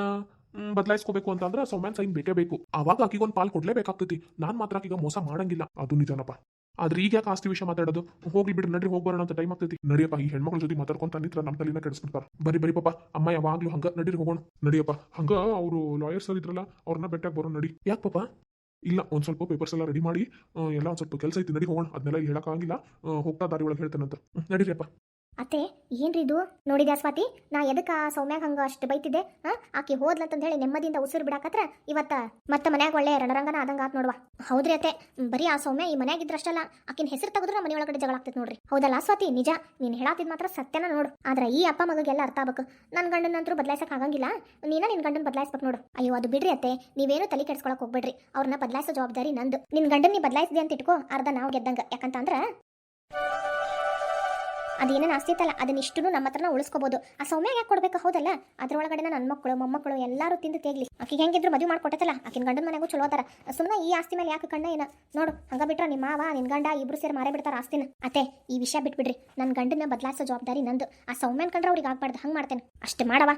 ಬದಲಾಯಿಸ್ಕೋಬೇಕು ಅಂತಂದ್ರೆ ಸೌಮ್ಯಾನ್ ಸೈನ್ ಬೇಕೇ ಬೇಕು. ಅವಾಗ ಆಕಿಗೊಂದು ಪಾಲ್ ಕೊಡ್ಲೇಬೇಕಾಗ್ತೈತಿ. ನಾನ್ ಮಾತ್ರ ಈಗ ಮೋಸ ಮಾಡಂಗಿಲ್ಲ. ಅದು ನಿಜನಪ್ಪ. ಆದ್ರೆ ಈಗ ಯಾಕೆ ಆಸ್ತಿ ವಿಷಯ ಮಾತಾಡೋದು? ಹೋಗ್ಲಿ ಬಿಡ್ರಿ ನಡ್ರಿ ಹೋಗಿ ಬರೋಣ ಅಂತ ಟೈಮ್ ಆಗ್ತೈತಿ. ನಡಿಯಪ್ಪ ಈ ಹೆಣ್ಮಕ್ಳ ಜೊತೆ ಮಾತಾಡ್ಕೊಂತ ನಿಂತ್ರ ನಮ್ಮ ತಲೆನ ಕೆಡಿಸ್ಬಿಡ್ತಾರ. ಬರಿ ಬರಿ ಪಾಪ ಅಮ್ಮ ಯಾವಾಗ್ಲೂ ಹಂಗ ನಡೀರಿ ಹೋಗೋಣ. ನಡಿಯಪ್ಪ ಹಂಗ ಅವರು ಲಾಯರ್ಸ್ ಇದ್ರಲ್ಲ ಅವ್ರನ್ನ ಬೆಟ್ಟಾಗ ಬರೋಣ ನಡಿ. ಯಾಕೆ ಪಾಪ ಇಲ್ಲ ಒಂದು ಸ್ವಲ್ಪ ಪೇಪರ್ಸ್ ಎಲ್ಲ ರೆಡಿ ಮಾಡಿ ಎಲ್ಲ ಒಂದ್ ಸ್ವಲ್ಪ ಕೆಲಸ ಐತಿ ನಡಿ ಹೋಗೋಣ. ಅದನ್ನೆಲ್ಲ ಹೇಳಕ್ಕಾಗಿಲ್ಲ ಹೋಗ್ತಾ ದಾರಿ ಒಳಗೆ ಹೇಳ್ತಾನಂತ. ಹ್ಮ್, ನಡೀರಿ ಅಪ್ಪ. ಅತ್ತೆ, ಏನ್ರಿ ಇದು? ನೋಡಿದ್ಯಾ ಸ್ವಾತಿ? ನಾ ಎದಕ್ಕೆ ಆ ಸೌಮ್ಯಾಗ ಹಂಗ ಅಷ್ಟು ಬೈತಿದ್ದೆ? ಹಾ, ಆಕಿ ಹೋದ್ಲಂತಂದ ಹೇಳಿ ನೆಮ್ಮದಿಯಿಂದ ಉಸಿರು ಬಿಡಾಕತ್ರ ಇವತ್ತ ಮತ್ತೆ ಮನ್ಯಾಗ ಒಳ್ಳೆ ರಣರಂಗನ ಆದಂಗ ಆತ್ ನೋಡುವ. ಹೌದ್ರಿ ಅತ್ತೆ ಬರೀ ಆ ಸೌಮ್ಯ ಈ ಮನ್ಯಾಗ ಇದ್ರಷ್ಟಲ್ಲ, ಆಕಿನ ಹೆಸರು ತೆಗೆದ್ರೆ ಮನೆ ಒಳಗಡೆ ಜಗಳ ಆಗ್ತೈತೆ ನೋಡ್ರಿ. ಹೌದಲ್ಲ ಸ್ವಾತಿ, ನಿಜ, ನೀನ್ ಹೇಳಾತಿದ್ ಮಾತ್ರ ಸತ್ಯನ ನೋಡು. ಆದ್ರೆ ಈ ಅಪ್ಪ ಮಗಗೆಲ್ಲ ಅರ್ಥ ಆಗ್ಬೇಕು. ನನ್ನ ಗಂಡನಂತರೂ ಬದಲಾಯಿಸಕ್ ಆಗಂಗಿಲ್ಲ. ನೀನ ನಿನ್ ಗಂಡನ್ ಬದಲಾಯಿಸ್ಬೇಕು ನೋಡು. ಅಯ್ಯೋ, ಅದು ಬಿಡ್ರಿ ಅತ್ತೆ, ನೀವೇನು ತಲೆ ಕೆಡ್ಸ್ಕೊಳಕ್ ಹೋಗ್ಬೇಡ್ರಿ. ಅವ್ರನ್ನ ಬದಲಾಯಿಸೋ ಜವಾಬ್ದಾರಿ ನಂದು. ನಿನ್ ಗಂಡನ್ ನೀ ಬದಲಾಯಿಸಿದೆ ಅಂತ ಇಟ್ಕೋ, ಅರ್ಧ ನಾವು ಗೆದ್ದಂಗ. ಯಾಕಂತಂದ್ರ ಅದೇನೇನು ಆಸ್ತಿ ಇತ್ತಲ್ಲ, ಅದನ್ನ ಇಷ್ಟು ನಮ್ಮ ಹತ್ರನ ಉಳಿಸ್ಕೋಬಹುದು ಆ ಸೌಮ್ಯ ಯಾಕೆ ಕೊಡ್ಬೇಕು? ಹೌದಲ್ಲ? ಅದ್ರೊಳಗಡೆ ನನ್ನ ಮಕ್ಕಳು ಮೊಮ್ಮಕ್ಕಳು ಎಲ್ಲರೂ ತಿಂದು ತೇಗ್ಲಿ. ಆಕಿಗೆ ಹೆಂಗಿದ್ರು ಮದುವೆ ಮಾಡ್ಕೊಟ್ಟತಲ್ಲ ಆಕಿನ ಗಂಡನ ಮನೆಗೂ ಚಲೋ ಅದಾರ. ಸುಮ್ಮನೆ ಈ ಆಸ್ತಿ ಮೇಲೆ ಯಾಕೆ ಕಣ್ಣ ಏನ? ನೋಡು, ಹಂಗ ಬಿಟ್ರ ನಿಮ್ಮ ಮಾವ, ನಿನ್ ಗಂಡ ಇಬ್ರು ಸೇರಿ ಮಾರೇ ಬಿಡ್ತಾರ ಆಸ್ತಿನ. ಅತ್ತೆ, ಈ ವಿಷಯ ಬಿಟ್ಬಿಡ್ರಿ. ನನ್ನ ಗಂಡನ ಬದಲಾಯಿಸೋ ಜವಾಬ್ದಾರಿ ನಂದು. ಆ ಸೌಮ್ಯನ್ ಕಂಡ್ರೆ ಅವ್ರಿಗೆ ಆಗ್ಬಾರ್ದು, ಹಂಗೆ ಮಾಡ್ತೇನೆ. ಅಷ್ಟೇ ಮಾಡವ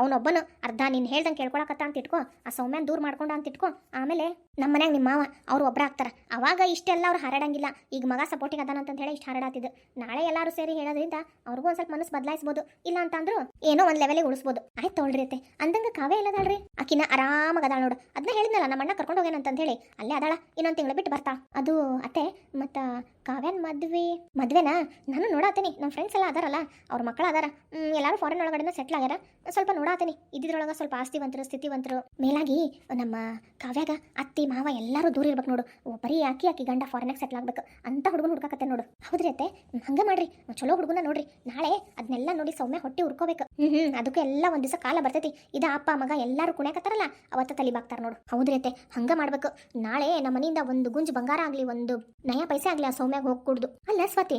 ಅವನೊಬ್ಬನು ಅರ್ಧ ನೀನು ಹೇಳ್ದಂಗೆ ಕೇಳ್ಕೊಳಕತ್ತ ಅಂತ ಇಟ್ಕೋ. ಆ ಸೌಮ್ಯನ್ ದೂರ ಮಾಡ್ಕೊಂಡ ಅಂತ ಇಟ್ಕೋ. ಆಮೇಲೆ ನಮ್ಮ ಮನ್ಯಾಗ ನಿಮ್ಮ ಮಾವ, ಅವ್ರು ಒಬ್ರ ಆಗ್ತಾರ. ಅವಾಗ ಇಷ್ಟೆಲ್ಲ ಅವ್ರು ಹಾರಾಡಂಗಿಲ್ಲ. ಈಗ ಮಗ ಸಪೋರ್ಟಿಗೆ ಅದಾನಂತ ಹೇಳಿ ಇಷ್ಟು ಹರಡಾತಿದ್ದು ನಾಳೆ ಎಲ್ಲರೂ ಸೇರಿ ಹೇಳೋದ್ರಿಂದ ಅವ್ರಿಗೂ ಒಂದ್ ಸ್ವಲ್ಪ ಮನಸ್ಸು ಬದಲಾಯಿಸಬಹುದು ಇಲ್ಲ ಅಂತಂದ್ರು ಏನೋ ಒಂದ್ ಲೆವೆಲಿಗೆ ಉಳಿಸ್ಬೋದು. ಆಯ್ತು ತೊಳ್ರಿ ಅತ್ತೆ. ಅಂದಂಗ ಕಾವೇ ಇಲ್ಲದಾಳ್ರಿ? ಆಕಿನ ಆರಾಮಾಗ ಅದಾಳ ನೋಡು. ಅದನ್ನ ಹೇಳಿದ್ನಲ್ಲ ನಮ್ಮ ಅಣ್ಣ ಕರ್ಕೊಂಡು ಹೋಗ್ಯಾನ ಅಂತ ಹೇಳಿ. ಅಲ್ಲೇ ಅದಾಳ. ಇನ್ನೊಂದ್ ತಿಂಗಳು ಬಿಟ್ಟು ಬರ್ತಾ ಅದು ಅತ್ತೆ, ಮತ್ತ ಕಾವ್ಯನ್ ಮದ್ವಿ? ಮದ್ವೆನಾ? ನಾನು ನೋಡಾತೀನಿ. ನಮ್ಮ ಫ್ರೆಂಡ್ಸ್ ಎಲ್ಲ ಅದಾರಲ್ಲ. ಅವ್ರ ಮಕ್ಕಳು ಅದಾರ. ಎಲ್ಲಾರು ಫಾರಿನ್ ಒಳಗಡೆ ಸೆಟ್ಲ್ ಆಗ್ಯಾರ. ಸ್ವಲ್ಪ ನೋಡಾತೀನಿ. ಇದ್ದಿದ್ರೊಳಗ ಸ್ವಲ್ಪ ಆಸ್ತಿವಂತರು, ಸ್ಥಿತಿವಂತರು. ಮೇಲಾಗಿ ನಮ್ಮ ಕಾವ್ಯಾಗ ಅತ್ತಿ, ಮಾವ ಎಲ್ಲರೂ ದೂರ ಇರ್ಬೇಕು ನೋಡು. ಬರೀ ಆಕಿ ಆಕಿ ಗಂಡ ಫಾರಿನಾಗ ಸೆಟ್ಲ್ ಆಗ್ಬೇಕು. ಅಂತ ಹುಡುಗನ ಹುಡ್ಕಾಕತ್ತೆ ನೋಡು. ಹೌದ್ರಿ ಅತ್ತೆ? ಹಂಗ ಮಾಡ್ರಿ. ಚಲೋ ಹುಡುಗನ ನೋಡ್ರಿ. ನಾಳೆ ಅದನ್ನೆಲ್ಲ ನೋಡಿ ಸೌಮ್ಯ ಹೊಟ್ಟೆ ಉರ್ಕೋಬೇಕು. ಹ್ಮ್ ಅದಕ್ಕೂ ಎಲ್ಲ ಒಂದ್ ದಿವಸ ಕಾಲ ಬರ್ತೈತಿ. ಇದ ಅಪ್ಪ, ಮಗ ಎಲ್ಲಾರು ಕುಣ್ಯಾಕತ್ತಾರಲ್ಲ, ಅವತ್ತ ತಲಿಬಾಕ್ತಾರ ನೋಡು. ಹೌದ್ರಿ ಅತ್ತೆ, ಹಂಗ ಮಾಡ್ಬೇಕು. ನಾಳೆ ನಮ್ಮ ಮನೆಯಿಂದ ಒಂದು ಗುಂಜ್ ಬಂಗಾರ ಆಗ್ಲಿ, ಒಂದು ನಯ ಪೈಸೆ ಆಗ್ಲಿ ಆ ಸೌಮ್ಯಾಗ ಹೋಗ್ಕೊಡ್ದು ಅಲ್ಲ ಸ್ವಾತಿ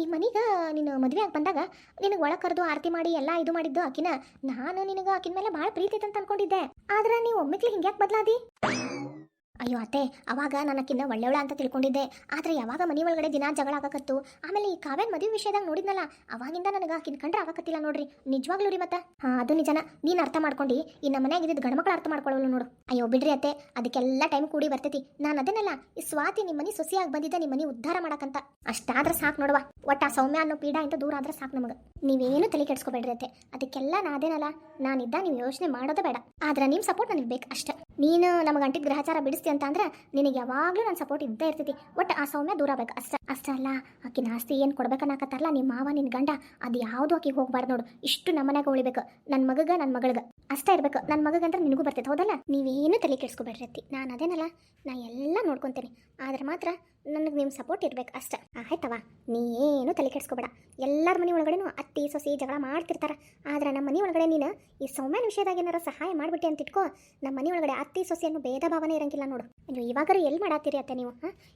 ಈ ಮನೀಗ ನೀನು ಮದುವೆ ಆಗಿ ಬಂದಾಗ ನಿನಗೆ ಒಳಗೆ ಕರೆದು ಆರತಿ ಮಾಡಿ, ಎಲ್ಲ ಇದು ಮಾಡಿದ್ದು ಆಕಿನ. ನಾನು ನಿನಗೆ ಆಕಿನ ಮೇಲೆ ಭಾಳ ಪ್ರೀತಿ ಅಂತ ಅನ್ಕೊಂಡಿದ್ದೆ. ಆದ್ರೆ ನೀವು ಒಮ್ಮಿಕ್ಲಿ ಹಿಂಗ್ಯಾಕ್ ಬದಲಾದಿ? ಅಯ್ಯೋ ಅತ್ತೆ, ಅವಾಗ ನಾನು ಒಳ್ಳೆಯವಳ ಅಂತ ತಿಳ್ಕೊಂಡಿದ್ದೆ. ಆದರೆ ಯಾವಾಗ ಮನೆ ಒಳಗಡೆ ದಿನ ಜಗಳ ಆಗಕತ್ತು? ಆಮೇಲೆ ಈ ಕಾವೇರಿ ಮದುವೆ ವಿಷಯದಾಗ ನೋಡಿದ್ನಲ್ಲ, ಅವಾಗಿಂದ ನನಗೆ ಆಕಿನ ಕಂಡ್ರೆ ಆಗಕತ್ತಿಲ್ಲ ನೋಡ್ರಿ. ನಿಜವಾಗ್ಲೂ ರೀ ಮತ್ತೆ. ಹಾ, ಅದು ನಿಜನ. ನೀನು ಅರ್ಥ ಮಾಡ್ಕೊಂಡು. ಈ ನಮ್ಮ ಮನೆಯಾಗ ಇದ್ದಿದ್ದು ಅರ್ಥ ಮಾಡ್ಕೊಳ್ಳೋಳು ನೋಡು. ಅಯ್ಯೋ, ಬಿಡ್ರಿ ಅತ್ತೆ. ಅದಕ್ಕೆಲ್ಲ ಟೈಮ್ ಕೂಡಿ ಬರ್ತೈತಿ. ನಾನು ಅದನ್ನೆಲ್ಲ, ಈ ಸ್ವಾತಿ ನಿಮ್ಮ ಮನೆ ಸೊಸಿಯಾಗಿ ಬಂದಿದ್ದೆ ನಿಮ್ಮ ಮನೆ ಉದ್ಧಾರ ಮಾಡಕಂತ. ಅಷ್ಟಾದ್ರೆ ಸಾಕು ನೋಡುವ. ಒಟ್ಟ ಆ ಸೌಮ್ಯ ಅನ್ನೋ ಪೀಡ ಅಂತ ದೂರ ಆದ್ರೆ ಸಾಕು ನಮಗೆ. ನೀವೇನು ತಲೆ ಕೆಡ್ಸ್ಕೊಬೇಡ್ರಿ ಅತ್ತೆ. ಅದಕ್ಕೆಲ್ಲ ನಾದೇನಲ್ಲ. ನಾನಿದ್ದ ನೀವು ಯೋಚನೆ ಮಾಡೋದೇ ಬೇಡ. ಆದ್ರೆ ನಿಮ್ಮ ಸಪೋರ್ಟ್ ನನಗೆ ಬೇಕು ಅಷ್ಟೇ. ನೀನು ನಮಗೆ ಅಂಟಿದ ಗ್ರಹಚಾರ ಬಿಡಿಸ್ತಿ ಅಂತ ಅಂದ್ರೆ ನಿನಗೆ ಯಾವಾಗಲೂ ನನ್ನ ಸಪೋರ್ಟ್ ಇದ್ದೇ ಇರ್ತೈತಿ. ಒಟ್ಟು ಆ ಸೌಮ್ಯ ದೂರ ಬೇಕು ಅಷ್ಟ, ಅಷ್ಟೇ ಅಲ್ಲ. ಆಕಿನ ಆಸ್ತಿ ಏನು ಕೊಡ್ಬೇಕನ್ನಾಕತ್ತಾರಲ್ಲ ನಿಮ್ಮ ಮಾವ ನಿನ್ನ ಗಂಡ, ಅದು ಯಾವುದು ಆಕಿಗೆ ಹೋಗ್ಬಾರ್ದು ನೋಡು. ಇಷ್ಟು ನಮ್ಮನ್ಯಾಗ ಉಳಿಬೇಕು. ನನ್ನ ಮಗಗ ನನ್ನ ಮಗಳಿಗೆ. ಅಷ್ಟೇ ಇರ್ಬೇಕು. ನನ್ನ ಮಗಗಂದ್ರೆ ನಿನಗೂ ಬರ್ತೈತೆ, ಹೌದಲ್ಲ? ನೀವೇನು ತಲೆ ಕೆಡ್ಸ್ಕೊಬೇಡ್ರಿ ಅತ್ತಿ ನಾನು ಅದೇನಲ್ಲ ನಾ ಎಲ್ಲ ನೋಡ್ಕೊತೀನಿ. ಆದ್ರೆ ಮಾತ್ರ ನನಗೆ ನಿಮ್ಮ ಸಪೋರ್ಟ್ ಇರ್ಬೇಕು ಅಷ್ಟೇ. ಆಯ್ತವ? ನೀ ಏನು ತಲೆ ಕೆಡ್ಸ್ಕೊಬೇಡ. ಎಲ್ಲರ ಮನೆ ಒಳಗಡೆನೂ ಅತ್ತಿ, ಸೊಸಿ ಜಗಳ ಮಾಡ್ತಿರ್ತಾರ. ಆದ್ರೆ ನಮ್ಮ ಮನೆ ಒಳಗಡೆ ನೀನು ಈ ಸೌಮ್ಯನ ವಿಷಯದಾಗ ಏನಾರ ಸಹಾಯ ಮಾಡ್ಬಿಟ್ಟೆ ಅಂತ ಇಟ್ಕೋ. ನಮ್ಮ ಮನೆ ಒಳಗಡೆ ಅತ್ತಿ, ಸೊಸಿ ಅನ್ನೋ ಭೇದ ಭಾವನೆ ಇರಂಗಿಲ್ಲ ನೋಡು. ಅಯ್ಯೋ, ಇವಾಗಾರು ಎಲ್ಲಿ ಮಾಡಾತೀರಿ ಅತ್ತೆ ನೀವು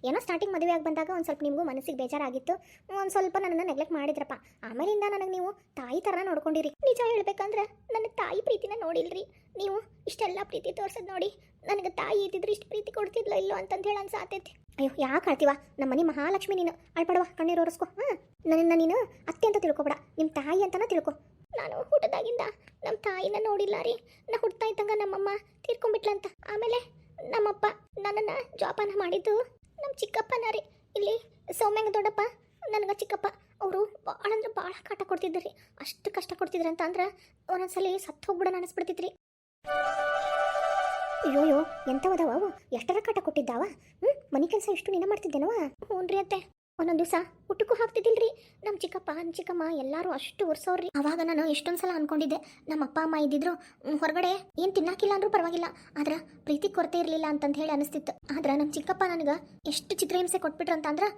ಏನೋ ಸ್ಟಾರ್ಟಿಂಗ್ ಮದುವೆ ಆಗಿ ಬಂದಾಗ ಒಂದು ಸ್ವಲ್ಪ ನಿಮಗೂ ಮನಸ್ಸಿಗೆ ಬೇಜಾರಾಗಿತ್ತು. ಒಂದು ಸ್ವಲ್ಪ ನನ್ನನ್ನು ನೆಗ್ಲೆಕ್ಟ್ ಮಾಡಿದ್ರಪ್ಪ. ಆಮೇಲಿಂದ ನನಗೆ ನೀವು ತಾಯಿ ಥರ ನೋಡ್ಕೊಂಡಿರಿ. ನಿಜ ಹೇಳ್ಬೇಕಂದ್ರೆ ನನ್ನ ತಾಯಿ ಪ್ರೀತಿನ ನೋಡಿಲ್ರಿ. ನೀವು ಇಷ್ಟೆಲ್ಲ ಪ್ರೀತಿ ತೋರ್ಸೋದು ನೋಡಿ ನನಗೆ ತಾಯಿ ಇದ್ದಿದ್ರೆ ಇಷ್ಟು ಪ್ರೀತಿ ಕೊಡ್ತಿದ್ಲ ಇಲ್ಲೋ ಅಂತಂದು ಹೇಳಿ ಅನ್ಸಾತೈತಿ. ಅಯ್ಯೋ, ಯಾಕೆ ಅಳ್ತೀವ ನಮ್ಮ ಮನೆ ಮಹಾಲಕ್ಷ್ಮಿ ನೀನು. ಅಳ್ಪಡವ ಕಣ್ಣೀರು ಒರೆಸ್ಕೊ, ಹಾಂ? ನನ್ನನ್ನು ನೀನು ಅತ್ತೆ ಅಂತ ತಿಳ್ಕೊಬೇಡ. ನಿಮ್ಮ ತಾಯಿ ಅಂತನ ತಿಳ್ಕೊ. ನಾನು ಹುಟ್ಟದಾಗಿಂದ ನಮ್ಮ ತಾಯಿನ ನೋಡಿಲ್ಲ ರೀ. ನಾ ಹುಡ್ತಾ ಇದ್ದಂಗ ನಮ್ಮಮ್ಮ ತೀರ್ಕೊಂಡ್ಬಿಟ್ಲಂತ. ಆಮೇಲೆ ನಮ್ಮಪ್ಪ ನನ್ನನ್ನು ಜೋಪಾನ ಮಾಡಿದ್ದು ನಮ್ಮ ಚಿಕ್ಕಪ್ಪನ ರೀ. ಇಲ್ಲಿ ಸೌಮ್ಯಂಗ ದೊಡ್ಡಪ್ಪ, ನನಗೆ ಚಿಕ್ಕಪ್ಪ, ಅವರು ಭಾಳ ಅಂದ್ರೆ ಭಾಳ ಕಾಟ ಕೊಡ್ತಿದ್ದರು ರೀ. ಅಷ್ಟು ಕಷ್ಟ ಕೊಡ್ತಿದ್ರು ಅಂತ ಅಂದ್ರೆ ಒಂದೊಂದ್ಸಲಿ ಸತ್ತು ಹೋಗ್ಬಿಡೋಣ ಅನಿಸ್ಬಿಡ್ತಿದ್ರಿ ಅಯ್ಯೋ ಎಂಥವದವ ಅವು? ಎಷ್ಟರ ಕಾಟ ಕೊಟ್ಟಿದ್ದಾವ? ಹ್ಞೂ ಮನೆ ಕೆಲಸ ಇಷ್ಟು ನಿನ್ನ ಮಾಡ್ತಿದ್ದೇನವ ಹ್ಞೂ ರೀ ಅತ್ತೆ. ಒಂದೊಂದು ದಿವಸ ಊಟಕ್ಕೂ ಹಾಕ್ತಿದ್ದಿಲ್ರಿ. ನಮ್ಮ ಚಿಕ್ಕಪ್ಪ ನಮ್ಮ ಚಿಕ್ಕಮ್ಮ ಎಲ್ಲರೂ ಅಷ್ಟು ಒರ್ಸೋರ್ರಿ. ಅವಾಗ ನಾನು ಎಷ್ಟೊಂದು ಸಲ ಅನ್ಕೊಂಡಿದ್ದೆ. ನಮ್ಮ ಅಪ್ಪ, ಅಮ್ಮ ಇದ್ದಿದ್ರು ಹೊರಗಡೆ ಏನು ತಿನ್ನಾಕಿಲ್ಲ ಅಂದ್ರೂ ಪರವಾಗಿಲ್ಲ. ಆದ್ರೆ ಪ್ರೀತಿ ಕೊರತೆ ಇರಲಿಲ್ಲ ಅಂತಂದು ಹೇಳಿ ಅನಿಸ್ತಿತ್ತು. ಆದ್ರೆ ನಮ್ಮ ಚಿಕ್ಕಪ್ಪ ನನಗೆ ಎಷ್ಟು ಚಿತ್ರಹಿಂಸೆ ಕೊಟ್ಬಿಟ್ರು ಅಂತಂದ್ರೆ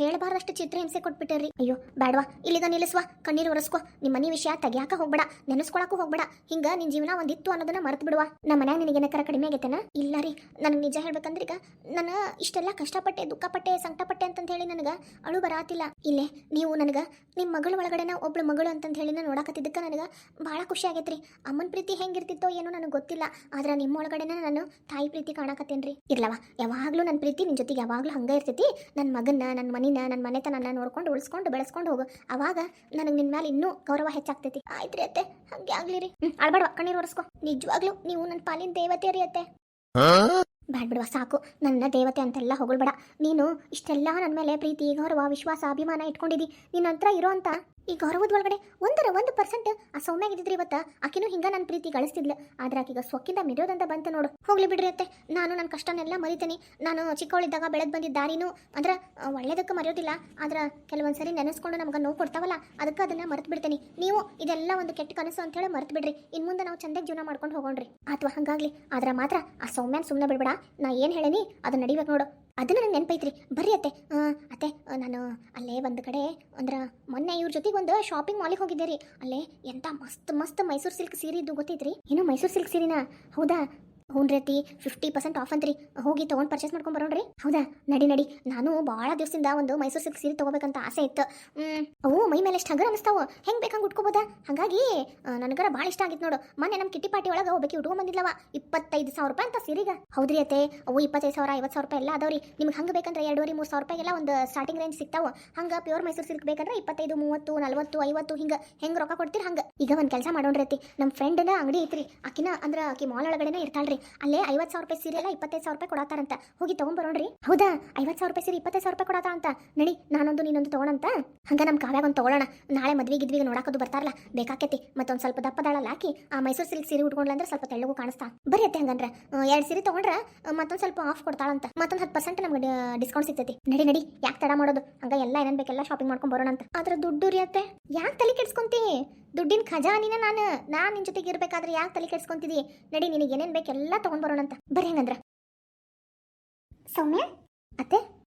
ಹೇಳಬಾರ್ದಷ್ಟು ಚಿತ್ರಹಿಂಸೆ ಕೊಟ್ಬಿಟ್ಟಾರ್ರಿ. ಅಯ್ಯೋ ಬೇಡವಾ ಇಲ್ಲಿಗ ನಿಲ್ಲಿಸುವ, ಕಣ್ಣೀರು ಒರೆಸ್ಕೊ. ನಿಮ್ಮ ಮನೆ ವಿಷಯ ತೆಗಿಯಾಕ ಹೋಗ್ಬೇಡ ನೆನೆಸ್ಕೊಳಕ್ಕೂ ಹೋಗ್ಬೇಡ. ಹಿಂಗ ನಿನ್ ಜೀವನ ಒಂದಿತ್ತು ಅನ್ನೋದನ್ನ ಮರೆತು ಬಿಡುವ ನಮ್ಮ ಮನ್ಯಾಗ ನಿನಗೆ ಏನಕ್ಕಾರ ಕಡಿಮೆ ಆಗೈತೆನ? ಇಲ್ಲ ರೀ ನನಗೆ ನಿಜ ಹೇಳ್ಬೇಕಂದ್ರೆ ಈಗ ನಾನು ಇಷ್ಟೆಲ್ಲ ಕಷ್ಟಪಟ್ಟೆ, ದುಃಖಪಟ್ಟೆ, ಸಂಕಟಪಟ್ಟೆ ಅಂತಂದು ಹೇಳಿ ನನಗೆ ಅಳು ಬರಾತಿಲ್ಲ. ಇಲ್ಲೇ, ನೀವು ನನಗೆ ನಿಮ್ಮ ಮಗಳ ಒಳಗಡೆನ ಒಬ್ಳು ಮಗಳು ಅಂತಂದು ಹೇಳಿ ನಾನು ನೋಡಕತ್ತಿದ್ದಕ್ಕೆ ನನಗೆ ಭಾಳ ಖುಷಿ ಆಗೈತ್ರಿ. ಅಮ್ಮನ ಪ್ರೀತಿ ಹೆಂಗಿರ್ತಿತ್ತೋ ಏನೋ ನನಗೆ ಗೊತ್ತಿಲ್ಲ. ಆದ್ರೆ ನಿಮ್ಮ ಒಳಗಡೆನ ನಾನು ತಾಯಿ ಪ್ರೀತಿ ಕಾಣಕತ್ತೇನ್ರಿ. ಇರ್ಲವ, ಯಾವಾಗಲೂ ನನ್ನ ಪ್ರೀತಿ ನಿನ್ನ ಜೊತೆಗೆ ಯಾವಾಗಲೂ ಹಂಗೆ ಇರ್ತೈತಿ. ನನ್ನ ಮಗನ್ನ ನನ್ನ ಮನಿನ ನನ್ನ ಮನೆತನನ್ನ ನೋಡ್ಕೊಂಡು ಉಳಿಸ್ಕೊಂಡು ಬೆಳೆಸ್ಕೊಂಡು ಹೋಗು. ಅವಾಗ ನನಗೆ ನಿನ್ನ ಮೇಲೆ ಇನ್ನೂ ಗೌರವ ಹೆಚ್ಚಾಗ್ತೈತಿ. ಆಯ್ತ್ರಿ ಅತ್ತೆ, ಹಂಗೆ ಆಗ್ಲಿ ರೀ. ಅಳ್ಬಾಡ ಕಣ್ಣೀರು ಒರೆಸ್ಕೊ. ನಿಜವಾಗ್ಲೂ ನೀವು ನನ್ನ ಪಾಲಿನ ದೇವತೆ ರೀ ಅತ್ತೆ ಬಿಡುವ, ಸಾಕು. ನನ್ನ ದೇವತೆ ಅಂತೆಲ್ಲ ಹೊಗಳ್ಬೇಡ. ನೀನು ಇಷ್ಟೆಲ್ಲ ನನ್ನ ಮೇಲೆ ಪ್ರೀತಿ, ಗೌರವ, ವಿಶ್ವಾಸ, ಅಭಿಮಾನ ಇಟ್ಕೊಂಡಿದ್ದಿ ನಿನ್ನ ಹತ್ರ ಇರೋ ಅಂತ ಈ ಗೌರವದ ಒಳಗಡೆ ಒಂದರ ಒಂದು ಪರ್ಸೆಂಟ್ ಆ ಇದ್ದಿದ್ರಿ ಇವತ್ತ ಆಕಿನೂ ಹಿಂಗ ನನ್ನ ಪ್ರೀತಿ ಗಳಿಸ್ತಿದ್ಲು. ಆದ್ರೆ ಆಕಿಗ ಸೊಕ್ಕಿಂದ ಮಿಡಿಯೋದಂತ ಬಂತ ನೋಡು. ಹೋಗ್ಲಿ ಬಿಡ್ರಿ ಅತ್ತೆ. ನಾನು ನನ್ನ ಕಷ್ಟನೆಲ್ಲ ಮರಿತೀನಿ. ನಾನು ಚಿಕ್ಕವಳಿದ್ದಾಗ ಬೆಳೆದು ಬಂದಿದ್ದ ದಾರಿನೂ ಅಂದ್ರೆ ಒಳ್ಳೇದಕ್ಕೆ ಮರೆಯೋದಿಲ್ಲ. ಆದ್ರೆ ಕೆಲವೊಂದ್ಸರಿ ನೆನೆಸ್ಕೊಂಡು ನಮ್ಗೆ ನೋವು ಕೊಡ್ತಾವಲ್ಲ, ಅದಕ್ಕೆ ಅದನ್ನ ಮರೆತು ಬಿಡ್ತೀನಿ. ನೀವು ಇದೆಲ್ಲ ಒಂದು ಕೆಟ್ಟ ಕನಸು ಅಂತ ಹೇಳಿ ಮರೆತು ಬಿಡ್ರಿ. ಇನ್ ಮುಂದೆ ನಾವು ಚಂದಾಗಿ ಜೀವನ ಮಾಡ್ಕೊಂಡು ಹೋಗೋಣ್ರಿ. ಅಥವಾ ಹಂಗಾಗ್ಲಿ. ಆದ್ರೆ ಮಾತ್ರ ಆ ಸೌಮ್ಯನ್ ಸುಮ್ಮನೆ ಬಿಡ್ಬೇಡ. ನಾ ಏನು ಹೇಳೇನಿ ಅದು ನಡಿಬೇಕು ನೋಡು. ಅದು ನನಗೆ ನೆನಪೈತ್ರಿ. ಬರ್ರಿ ಅತ್ತೆ. ಅತ್ತೆ ನಾನು ಅಲ್ಲೇ ಒಂದು ಕಡೆ ಅಂದ್ರೆ ಮೊನ್ನೆ ಇವ್ರ ಜೊತೆಗೆ ಒಂದು ಶಾಪಿಂಗ್ ಮಾಲಿಗೆ ಹೋಗಿದ್ದೆ ರೀ. ಅಲ್ಲೇ ಎಂಥ ಮಸ್ತ್ ಮಸ್ತ್ ಮೈಸೂರು ಸಿಲ್ಕ್ ಸೀರೆ ಇದ್ದು ಗೊತ್ತೈತ್ರಿ? ಏನು ಮೈಸೂರು ಸಿಲ್ಕ್ ಸೀರೆನಾ? ಹೌದಾ? ಹ್ಞೂ ರೀ ಫಿಫ್ಟಿ ಪರ್ಸೆಂಟ್ ಆಫ್ ಅಂತ್ರಿ. ಹೋಗಿ ತೊಗೊಂಡು ಪರ್ಚೇಸ್ ಮಾಡ್ಕೊಂಡು ಬರೋಣ್ರಿ ಹೌದಾ? ನಡಿ ನಡಿ. ನಾನು ಭಾಳ ದಿವಸದಿಂದ ಒಂದು ಮೈಸೂರು ಸಿಲ್ಕ್ ಸೀರೆ ತೊಗೋಬೇಕಂತ ಆಸೆ ಇತ್ತು. ಅವು ಮೈ ಮೇಲೆ ಎಷ್ಟು ಹಗರ ಅನಿಸ್ತಾವೆ? ಹೆಂಗೆ ಬೇಕಂಗೆ ಉಟ್ಕೋಬೋದಾ? ಹಾಗಾಗಿ ನನಗರ ಭಾಳ ಇಷ್ಟ ಆಗಿತ್ತು ನೋಡು. ಮೊನ್ನೆ ನಮ್ಮ ಕಿಟ್ಟಿ ಪಾರ್ಟಿ ಒಳಗೆ ಒಬ್ಬಕ್ಕೆ ಉಟ್ಕೊಂಡ್ ಬಂದಿಲ್ಲವ ಇಪ್ಪತ್ತೈದು ಸಾವಿರ ರೂಪಾಯಿ ಅಂತ ಸೀರೆಗೆ. ಹೌದ್ರಿ ಅತ್ತೆ, ಅವು ಇಪ್ಪತ್ತೈದು ಸಾವಿರ, ಐವತ್ತು ಸಾವಿರ ರೂಪಾಯಿ ಎಲ್ಲ ಅದಾವ್ರಿ. ನಿಮ್ಗೆ ಹಂಗೆ ಬೇಕಂದ್ರೆ ಎರಡುವರೆ, ಮೂರು ಸಾವಿರ ರೂಪಾಯಿಗೆಲ್ಲ ಒಂದು ಸ್ಟಾರ್ಟಿಂಗ್ ರೇಂಜ್ ಸಿಗ್ತಾವ. ಹಂಗೆ ಪ್ಯೂರ್ ಮೈಸೂರು ಸಿಲ್ಕ್ ಬೇಕಂದ್ರೆ ಇಪ್ಪತ್ತೈದು, ಮೂವತ್ತು, ನಲ್ವತ್ತು, ಐವತ್ತು ಹಿಂಗೆ. ಹೆಂಗೆ ರೊಕ್ಕ ಕೊಡ್ತೀರಿ ಹಂಗೆ. ಈಗ ಒಂದು ಕೆಲಸ ಮಾಡೋಣ್ರಿ ಅತ್ತಿ. ನಮ್ಮ ಫ್ರೆಂಡ್ನ ಅಂಗಡಿ ಐತ್ರಿ. ಆಕಿನ ಅಂದ್ರೆ ಆಕಿ ಮಾಲ್ ಒಳಗಡೆನೇ ಇರ್ತಾಳ್ರಿ. ಅಲ್ಲೇ ಐವತ್ತು ಸಾವಿರ ರೂಪಾಯಿ ಸೀರೆ ಎಲ್ಲ ಇಪ್ಪತ್ತೈದು ಸಾವಿರ ರೂಪಾಯಿ ಕೊಡತಾರಂತ ಹೋಗಿ ತೊಗೊಂಬರೋಣ್ರಿ. ಹೌದಾ? ಐವತ್ತು ಸಾವಿರ ರೂಪಾಯಿ ಸೀರೆ ಇಪ್ಪತ್ತೈದು ಸಾವಿರ ರೂಪಾಯಿ ಕೊಡತಾ ಅಂತ ನಡಿ, ನಾನೊಂದು, ನೀನೊಂದು ತೊಗೊಳಂತ. ಹಂಗ ನಮ್ಮ ಕಾವ್ಯಾಗ ಒಂದು ನಾಳೆ ಮದ್ವೆ ಗಿದ್ವಿಗೆ ನೋಡಾಕೋದು ಬರ್ತಾರಲ್ಲ, ಬೇಕಾಕೈತಿ. ಮತ್ತೊಂದು ಸ್ವಲ್ಪ ದಪ್ಪದಾಳಲ್ಲ ಹಾಕಿ ಆ ಮೈಸೂರು ಸಿಲ್ಕ್ ಸೀರೆ ಉಟ್ಕೊಂಡ್ಲ ಅಂದ್ರೆ ಸ್ವಲ್ಪ ತೆಳ್ಳಗೂ ಕಾಣಿಸ್ತಾ. ಬರೀ ಅತ್ತೆ ಹಂಗಂದ್ರೆ. ಎರಡು ಸೀರೆ ತೊಗೊಂಡ್ರೆ ಮತ್ತೊಂದು ಸ್ವಲ್ಪ ಆಫ್ ಕೊಡ್ತಾಳಂತ. ಮತ್ತೊಂದು ಹತ್ತು ಪರ್ಸೆಂಟ್ ನಮ್ಗೆ ಡಿಸ್ಕೌಂಟ್ ಸಿಗ್ತೈತಿ. ನಡಿ ನಡಿ, ಯಾಕೆ ತಡ ಮಾಡೋದು? ಹಂಗ ಎಲ್ಲ ಏನೇನು ಬೇಕೆಲ್ಲ ಶಾಪಿಂಗ್ ಮಾಡ್ಕೊಂಡು ಬರೋಣ ಅಂತ ಆದ್ರೆ ದುಡ್ಡು ರೀ ಯಾಕೆ ತಲೆ ಕೆಡ್ಸ್ಕೊಂತಿ? ದುಡ್ಡಿನ ಖಜಾನಿನ ನಾನು ನಾನು ನಿನ್ನ ಜೊತೆಗೆ ಇರ್ಬೇಕಾದ್ರೆ ಯಾಕೆ ತಲೆ ಕೆಡ್ಸ್ಕೊಂತಿದಿ? ನಡಿ, ನಿನಗೆ ಏನೇನು ಬೇಕೆಲ್ಲ ಎಲ್ಲ ಬರೋಣ ಅಂತ ಬರೀ ಹಂಗಂದ್ರ. ಸೌಮ್ಯ? ಅತ್ತೆ?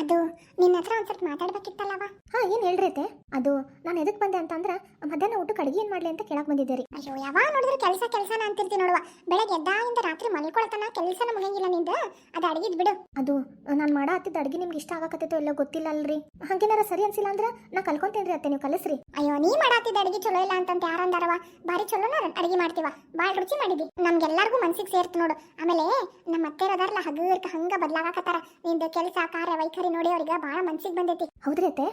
ಅದು ನಿನ್ನ ಹತ್ರ ಒಂದ್ ಸ್ವಲ್ಪ ಮಾತಾಡ್ಬೇಕಿತ್ತಲ್ಲವ? ಹಾ ಏನ್ ಹೇಳ್ರಿ ಅತ್ತೆ? ಅದು ನಾನು ಎದಕ್ ಬಂದೆ ಅಂತಂದ್ರ ಮಧ್ಯಾಹ್ನ ಊಟಕ್ಕೆ ಅಡಿಗೆ ಏನ್ ಮಾಡ್ಲಿ ಅಂತ ಕೇಳಕ್ ಬಂದಿದ್ದೆ ರೀ. ಅಯ್ಯೋ ಯಾವಾಗ ನೋಡಿದ್ರೆ ಕೆಲಸ ಕೆಲಸನ ಅಂತಿರ್ತೀನಿ ನೋಡುವ. ಬೆಳಗ್ಗೆ ಎದ್ದಾಗಿಂದ ರಾತ್ರಿ ಮಲ್ಕೊಳತನ ಕೆಲಸನ ಮುಗಿಯಂಗಿಲ್ಲ ನಿಂದ. ಅದು ಅಡಿಗೆದ್ ಬಿಡು. ಅದು ನಾನು ಮಾಡೋ ಹತ್ತಿದ ಅಡಿಗೆ ನಿಮ್ಗೆ ಇಷ್ಟ ಆಗಕತ್ತೈತೋ ಇಲ್ಲೋ ಗೊತ್ತಿಲ್ಲ ಅಲ್ರಿ ಹಂಗೇನಾರ ಸರಿ ಅನ್ಸಿಲ್ಲ ಅಂದ್ರ ನಾ ಕಲ್ಕೊಂತೇನ್ರಿ ಅತ್ತೆ ನೀವು ಕಲಿಸ್ರಿ. ಅಯ್ಯೋ ನೀ ಮಾಡತ್ತಿದ್ದ ಅಡಿಗೆ ಚಲೋ ಇಲ್ಲ ಅಂತಂತ ಯಾರಂದಾರವ ಬಾರಿ ಚಲೋನ ಅಡಿಗೆ ಮಾಡ್ತೀವ. ಬಾಳ್ ರುಚಿ ಮಾಡಿದಿ. ನಮ್ಗೆಲ್ಲರಿಗೂ ಮನ್ಸಿಗೆ ಸೇರ್ತು ನೋಡು. ಆಮೇಲೆ ನಮ್ಮ ಅತ್ತೆ ಅದಾರಲ್ಲ ಹಗರ್ಕ ಹಂಗ ಬದ್ಲಾಗಕತ್ತಾರ. ನಿಂದ ಕೆಲಸ ಕಾರ್ಯ ವೈಖರಿ ನೋಡಿ ಅವ್ರಿಗೆ ಬಾಳ ಮನ್ಸಿಗೆ ಬಂದೈತಿ. ಹೌದ್ರಿ ಅತ್ತೆ?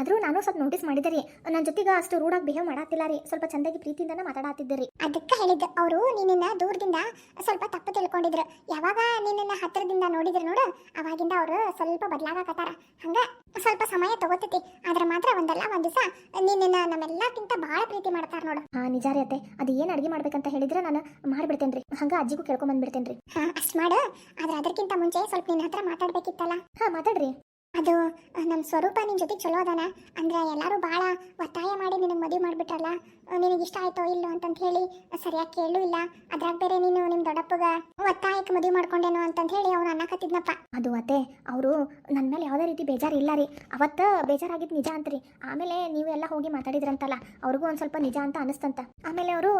ಆದ್ರೂ ನಾನು ಸ್ವಲ್ಪ ನೋಟಿಸ್ ಮಾಡಿದೆ ರೀ. ನನ್ನ ಜೊತೆಗೆ ಅಷ್ಟು ರೂಡಾಗಿ ಬಿಹೇವ್ ಮಾಡಾತಿಲ್ಲ ರೀ. ಸ್ವಲ್ಪ ಚಂದಾಗಿ ಪ್ರೀತಿಯಿಂದನ ಮಾತಾಡತ್ತಿದ್ದೆ ರೀ. ಅದಕ್ಕೆ ಹೇಳಿದ್ದು ಅವರು ನಿನ್ನ ದೂರದಿಂದ ಸ್ವಲ್ಪ ತಪ್ಪು ತಿಳ್ಕೊಂಡಿದ್ರು. ಯಾವಾಗ ನಿನ್ನ ಹತ್ತಿರದಿಂದ ನೋಡಿದ್ರು ನೋಡು ಅವಾಗಿಂದ ಅವರು ಸ್ವಲ್ಪ ಬದಲಾಗಕತ್ತಾರ. ಹಂಗ? ಸ್ವಲ್ಪ ಸಮಯ ತಗೋತೈತಿ. ಆದ್ರೆ ಮಾತ್ರ ಒಂದಲ್ಲ ಒಂದ್ ದಿವಸ ನಿನ್ನ ನಮ್ಮೆಲ್ಲಕ್ಕಿಂತ ಬಹಳ ಪ್ರೀತಿ ಮಾಡ್ತಾರ ನೋಡು. ಹಾ ನಿಜ ರೀ ಅತ್ತೆ. ಅದು ಏನ್ ಅಡಿಗೆ ಮಾಡ್ಬೇಕಂತ ಹೇಳಿದ್ರೆ ನಾನು ಮಾಡ್ಬಿಡ್ತೇನ್ರಿ. ಹಂಗ ಅಜ್ಜಿಗೂ ಕೇಳ್ಕೊಂಡ್ ಬಂದ್ಬಿಡ್ತೇನ್ರಿ. ಹಾ ಅಷ್ಟ್ ಮಾಡು. ಆದ್ರೆ ಅದಕ್ಕಿಂತ ಮುಂಚೆ ಸ್ವಲ್ಪ ನಿನ್ನ ಹತ್ರ ಮಾತಾಡ್ಬೇಕಿತ್ತಲ್ಲ. ಹಾ ಮಾತಾಡ್ರಿ. ಅದು ನಮ್ಮ ಸ್ವರೂಪ ನಿನ್ ಜೊತೆ ಚಲೋ ಅದಾನ. ಅಂದ್ರೆ ಎಲ್ಲರೂ ಭಾಳ ಒತ್ತಾಯ ಮಾಡಿ ನಿನಗೆ ಮದುವೆ ಮಾಡಿಬಿಟ್ರಲ್ಲ. ನಿನಗೆ ಇಷ್ಟ ಆಯ್ತೋ ಇಲ್ಲೋ ಅಂತಂತ ಹೇಳಿ ಸರಿಯಾಗಿ ಕೇಳೂ ಇಲ್ಲ. ಅದ್ರಾಗ ಬೇರೆ ನೀನು ನಿಮ್ಮ ದೊಡ್ಡಪ್ಪಗ ಒತ್ತಾಯಕ್ಕೆ ಮದುವೆ ಮಾಡ್ಕೊಂಡೇನೋ ಅಂತಂತ ಹೇಳಿ ಅವ್ನು ಅನ್ನಕತ್ತಿದ್ನಪ್ಪ ಅದು ಅತ್ತೆ, ಅವರು ನನ್ನ ಮೇಲೆ ಯಾವುದೇ ರೀತಿ ಬೇಜಾರು ಇಲ್ಲ ರೀ. ಅವತ್ತ ಬೇಜಾರಾಗಿದ್ದು ನಿಜ ಅಂತ್ರಿ ಆಮೇಲೆ ನೀವು ಎಲ್ಲ ಹೋಗಿ ಮಾತಾಡಿದ್ರಂತಲ್ಲ, ಅವ್ರಿಗೂ ಒಂದು ಸ್ವಲ್ಪ ನಿಜ ಅಂತ ಅನಿಸ್ತಂತ. ಆಮೇಲೆ ಅವರು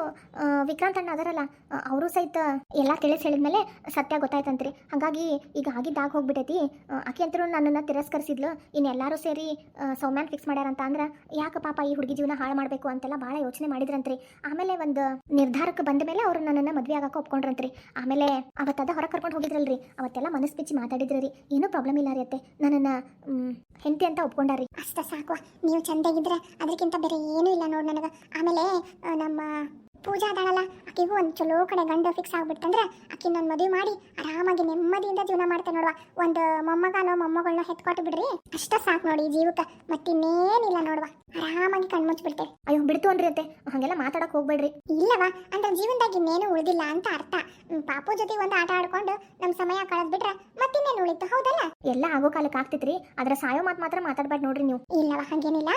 ವಿಕ್ರಾಂತ್ ಅಣ್ಣ ಅದರಲ್ಲ ಅವರು ಸಹಿತ ಎಲ್ಲ ತಿಳಿಸಿ ಹೇಳಿದ್ಮೇಲೆ ಸತ್ಯ ಗೊತ್ತಾಯ್ತಂತ್ರಿ ಹಾಗಾಗಿ ಈಗ ಆಗಿದ್ದಾಗ ಹೋಗ್ಬಿಟ್ಟೈತಿ ಆಕೆ ಅಂತರೂ ನನ್ನನ್ನು ತಿರಸ್ಕರಿಸಿದ್ಲು. ಇನ್ನೆಲ್ಲರೂ ಸೇರಿ ಸೌಮ್ಯಾನ್ ಫಿಕ್ಸ್ ಮಾಡ್ಯಾರಂತ ಅಂದ್ರೆ, ಯಾಕೆ ಪಾಪ ಈ ಹುಡುಗಿ ಜೀವನ ಹಾಳು ಮಾಡಬೇಕು ಅಂತೆಲ್ಲ ಭಾಳ ಯೋಚನೆ ಮಾಡಿದ್ರಂತ್ರಿ. ಆಮೇಲೆ ಒಂದು ನಿರ್ಧಾರಕ್ಕೆ ಬಂದ ಮೇಲೆ ಅವರು ನನ್ನನ್ನು ಮದುವೆ ಆಗಕ್ಕೆ ಒಪ್ಕೊಂಡ್ರಂತ್ರಿ. ಆಮೇಲೆ ಅವತ್ತದ ಹೊರ ಕರ್ಕೊಂಡು ಹೋಗಿದ್ರಲ್ರಿ. ಅವತ್ತೆಲ್ಲ ಮನಸ್ಸು ಬಿಚ್ಚಿ ಮಾತಾಡಿದ್ರಿ ಏನೂ ಪ್ರಾಬ್ಲಮ್ ಇಲ್ಲ ರೀ ಅತ್ತೆ. ನನ್ನನ್ನು ಹೆಂಡತಿ ಅಂತ ಒಪ್ಕೊಂಡಾರಿ. ಅಷ್ಟ ಸಾಕು. ನೀವು ಚಂದಾಗಿದ್ರೆ ಅದಕ್ಕಿಂತ ಬೇರೆ ಏನೂ ಇಲ್ಲ ನೋಡಿ ನನಗೆ. ಆಮೇಲೆ ನಮ್ಮ ಪೂಜಾ ಅದಾಳಲ್ಲ ಆಕೆಗೂ ಒಂದು ಚಲೋ ಕಡೆ ಗಂಡ ಫಿಕ್ಸ್ ಆಗ್ಬಿಡ್ತಂದ್ರೆ ಆಕಿ ನನ್ನ ಮದುವೆ ಮಾಡಿ ಆರಾಮಾಗಿ ನೆಮ್ಮದಿಯಿಂದ ಜೀವನ ಮಾಡ್ತೇನೆ ನೋಡುವ. ಒಂದು ಮೊಮ್ಮಗನೋ ಮೊಮ್ಮಗಳನ್ನ ಹೆತ್ಕೊಟ್ಟು ಬಿಡ್ರಿ. ಅಷ್ಟ ಸಾಕು ನೋಡಿ ಜೀವಕ್ಕೆ ಮತ್ತಿನ್ನೇನಿಲ್ಲ ನೋಡುವ. ಆರಾಮಾಗಿ ಕಣ್ಮುಚ್ಬಿಡ್ತೇವೆ ಅಯ್ಯೋ ಬಿಡ್ತು ಅನ್ರಿ ಅಂತೆ. ಹಾಗೆಲ್ಲ ಮಾತಾಡಕ್ ಹೋಗ್ಬೇಡ್ರಿ. ಇಲ್ಲವ ಅಂದ್ರೆ ಜೀವನದಾಗ ಇನ್ನೇನು ಉಳಿದಿಲ್ಲ ಅಂತ ಅರ್ಥ. ಪಾಪು ಜೊತೆ ಒಂದು ಆಟ ಆಡ್ಕೊಂಡು ನಮ್ಮ ಸಮಯ ಕಳೆದ್ಬಿಟ್ರೆ ಮತ್ತಿನ್ನೇನು ಉಳಿತು ಹೌದಲ್ಲ? ಎಲ್ಲ ಆಗೋ ಕಾಲಕ್ಕೆ ಆಗ್ತಿತ್ರಿ. ಆದ್ರೆ ಸಾಯೋ ಮಾತು ಮಾತ್ರ ಮಾತಾಡ್ಬೇಡ ನೋಡ್ರಿ ನೀವು. ಇಲ್ಲವ ಹಂಗೇನಿಲ್ಲ.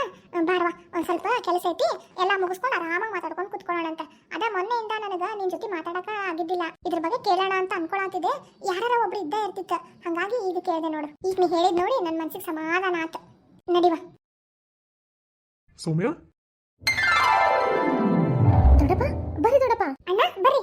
ಬಾರ್ವಾ ಒಂದ್ ಸ್ವಲ್ಪ ಕೆಲಸ ಐತಿ. ಎಲ್ಲ ಮುಗಿಸ್ಕೊಂಡು ಆರಾಮಾಗಿ ಮಾತಾಡ್ಕೊಂಡು ಕುತ್ಕೊಳ್ಳೋಣ ಅಂತ ಅದ ಮೊನ್ನೆಯಿಂದ ನನಗ ನಿನ್ ಜೊತೆ ಮಾತಾಡಕ ಆಗಿದ್ದಿಲ್ಲ. ಇದ್ರ ಬಗ್ಗೆ ಕೇಳೋಣ ಅಂತ ಅನ್ಕೊಳತಿದ್ದೆ ಯಾರ ಒಬ್ರು ಇದ್ದ ಇರ್ತಿತ್ತ. ಹಂಗಾಗಿ ಈಗ ಕೇಳಿದೆ ನೋಡು. ಈಗ ನೀ ಹೇಳಿದ್ ನೋಡಿ ನನ್ನ ಮನ್ಸಿಗೆ ಸಮಾಧಾನ ಆತ. ನಡಿವ. ಸೌಮ್ಯ? ದೊಡ್ಡಪ್ಪ ಬರಿ ದೊಡ್ಡಪ್ಪ. ಅಣ್ಣ ಬರ್ರಿ.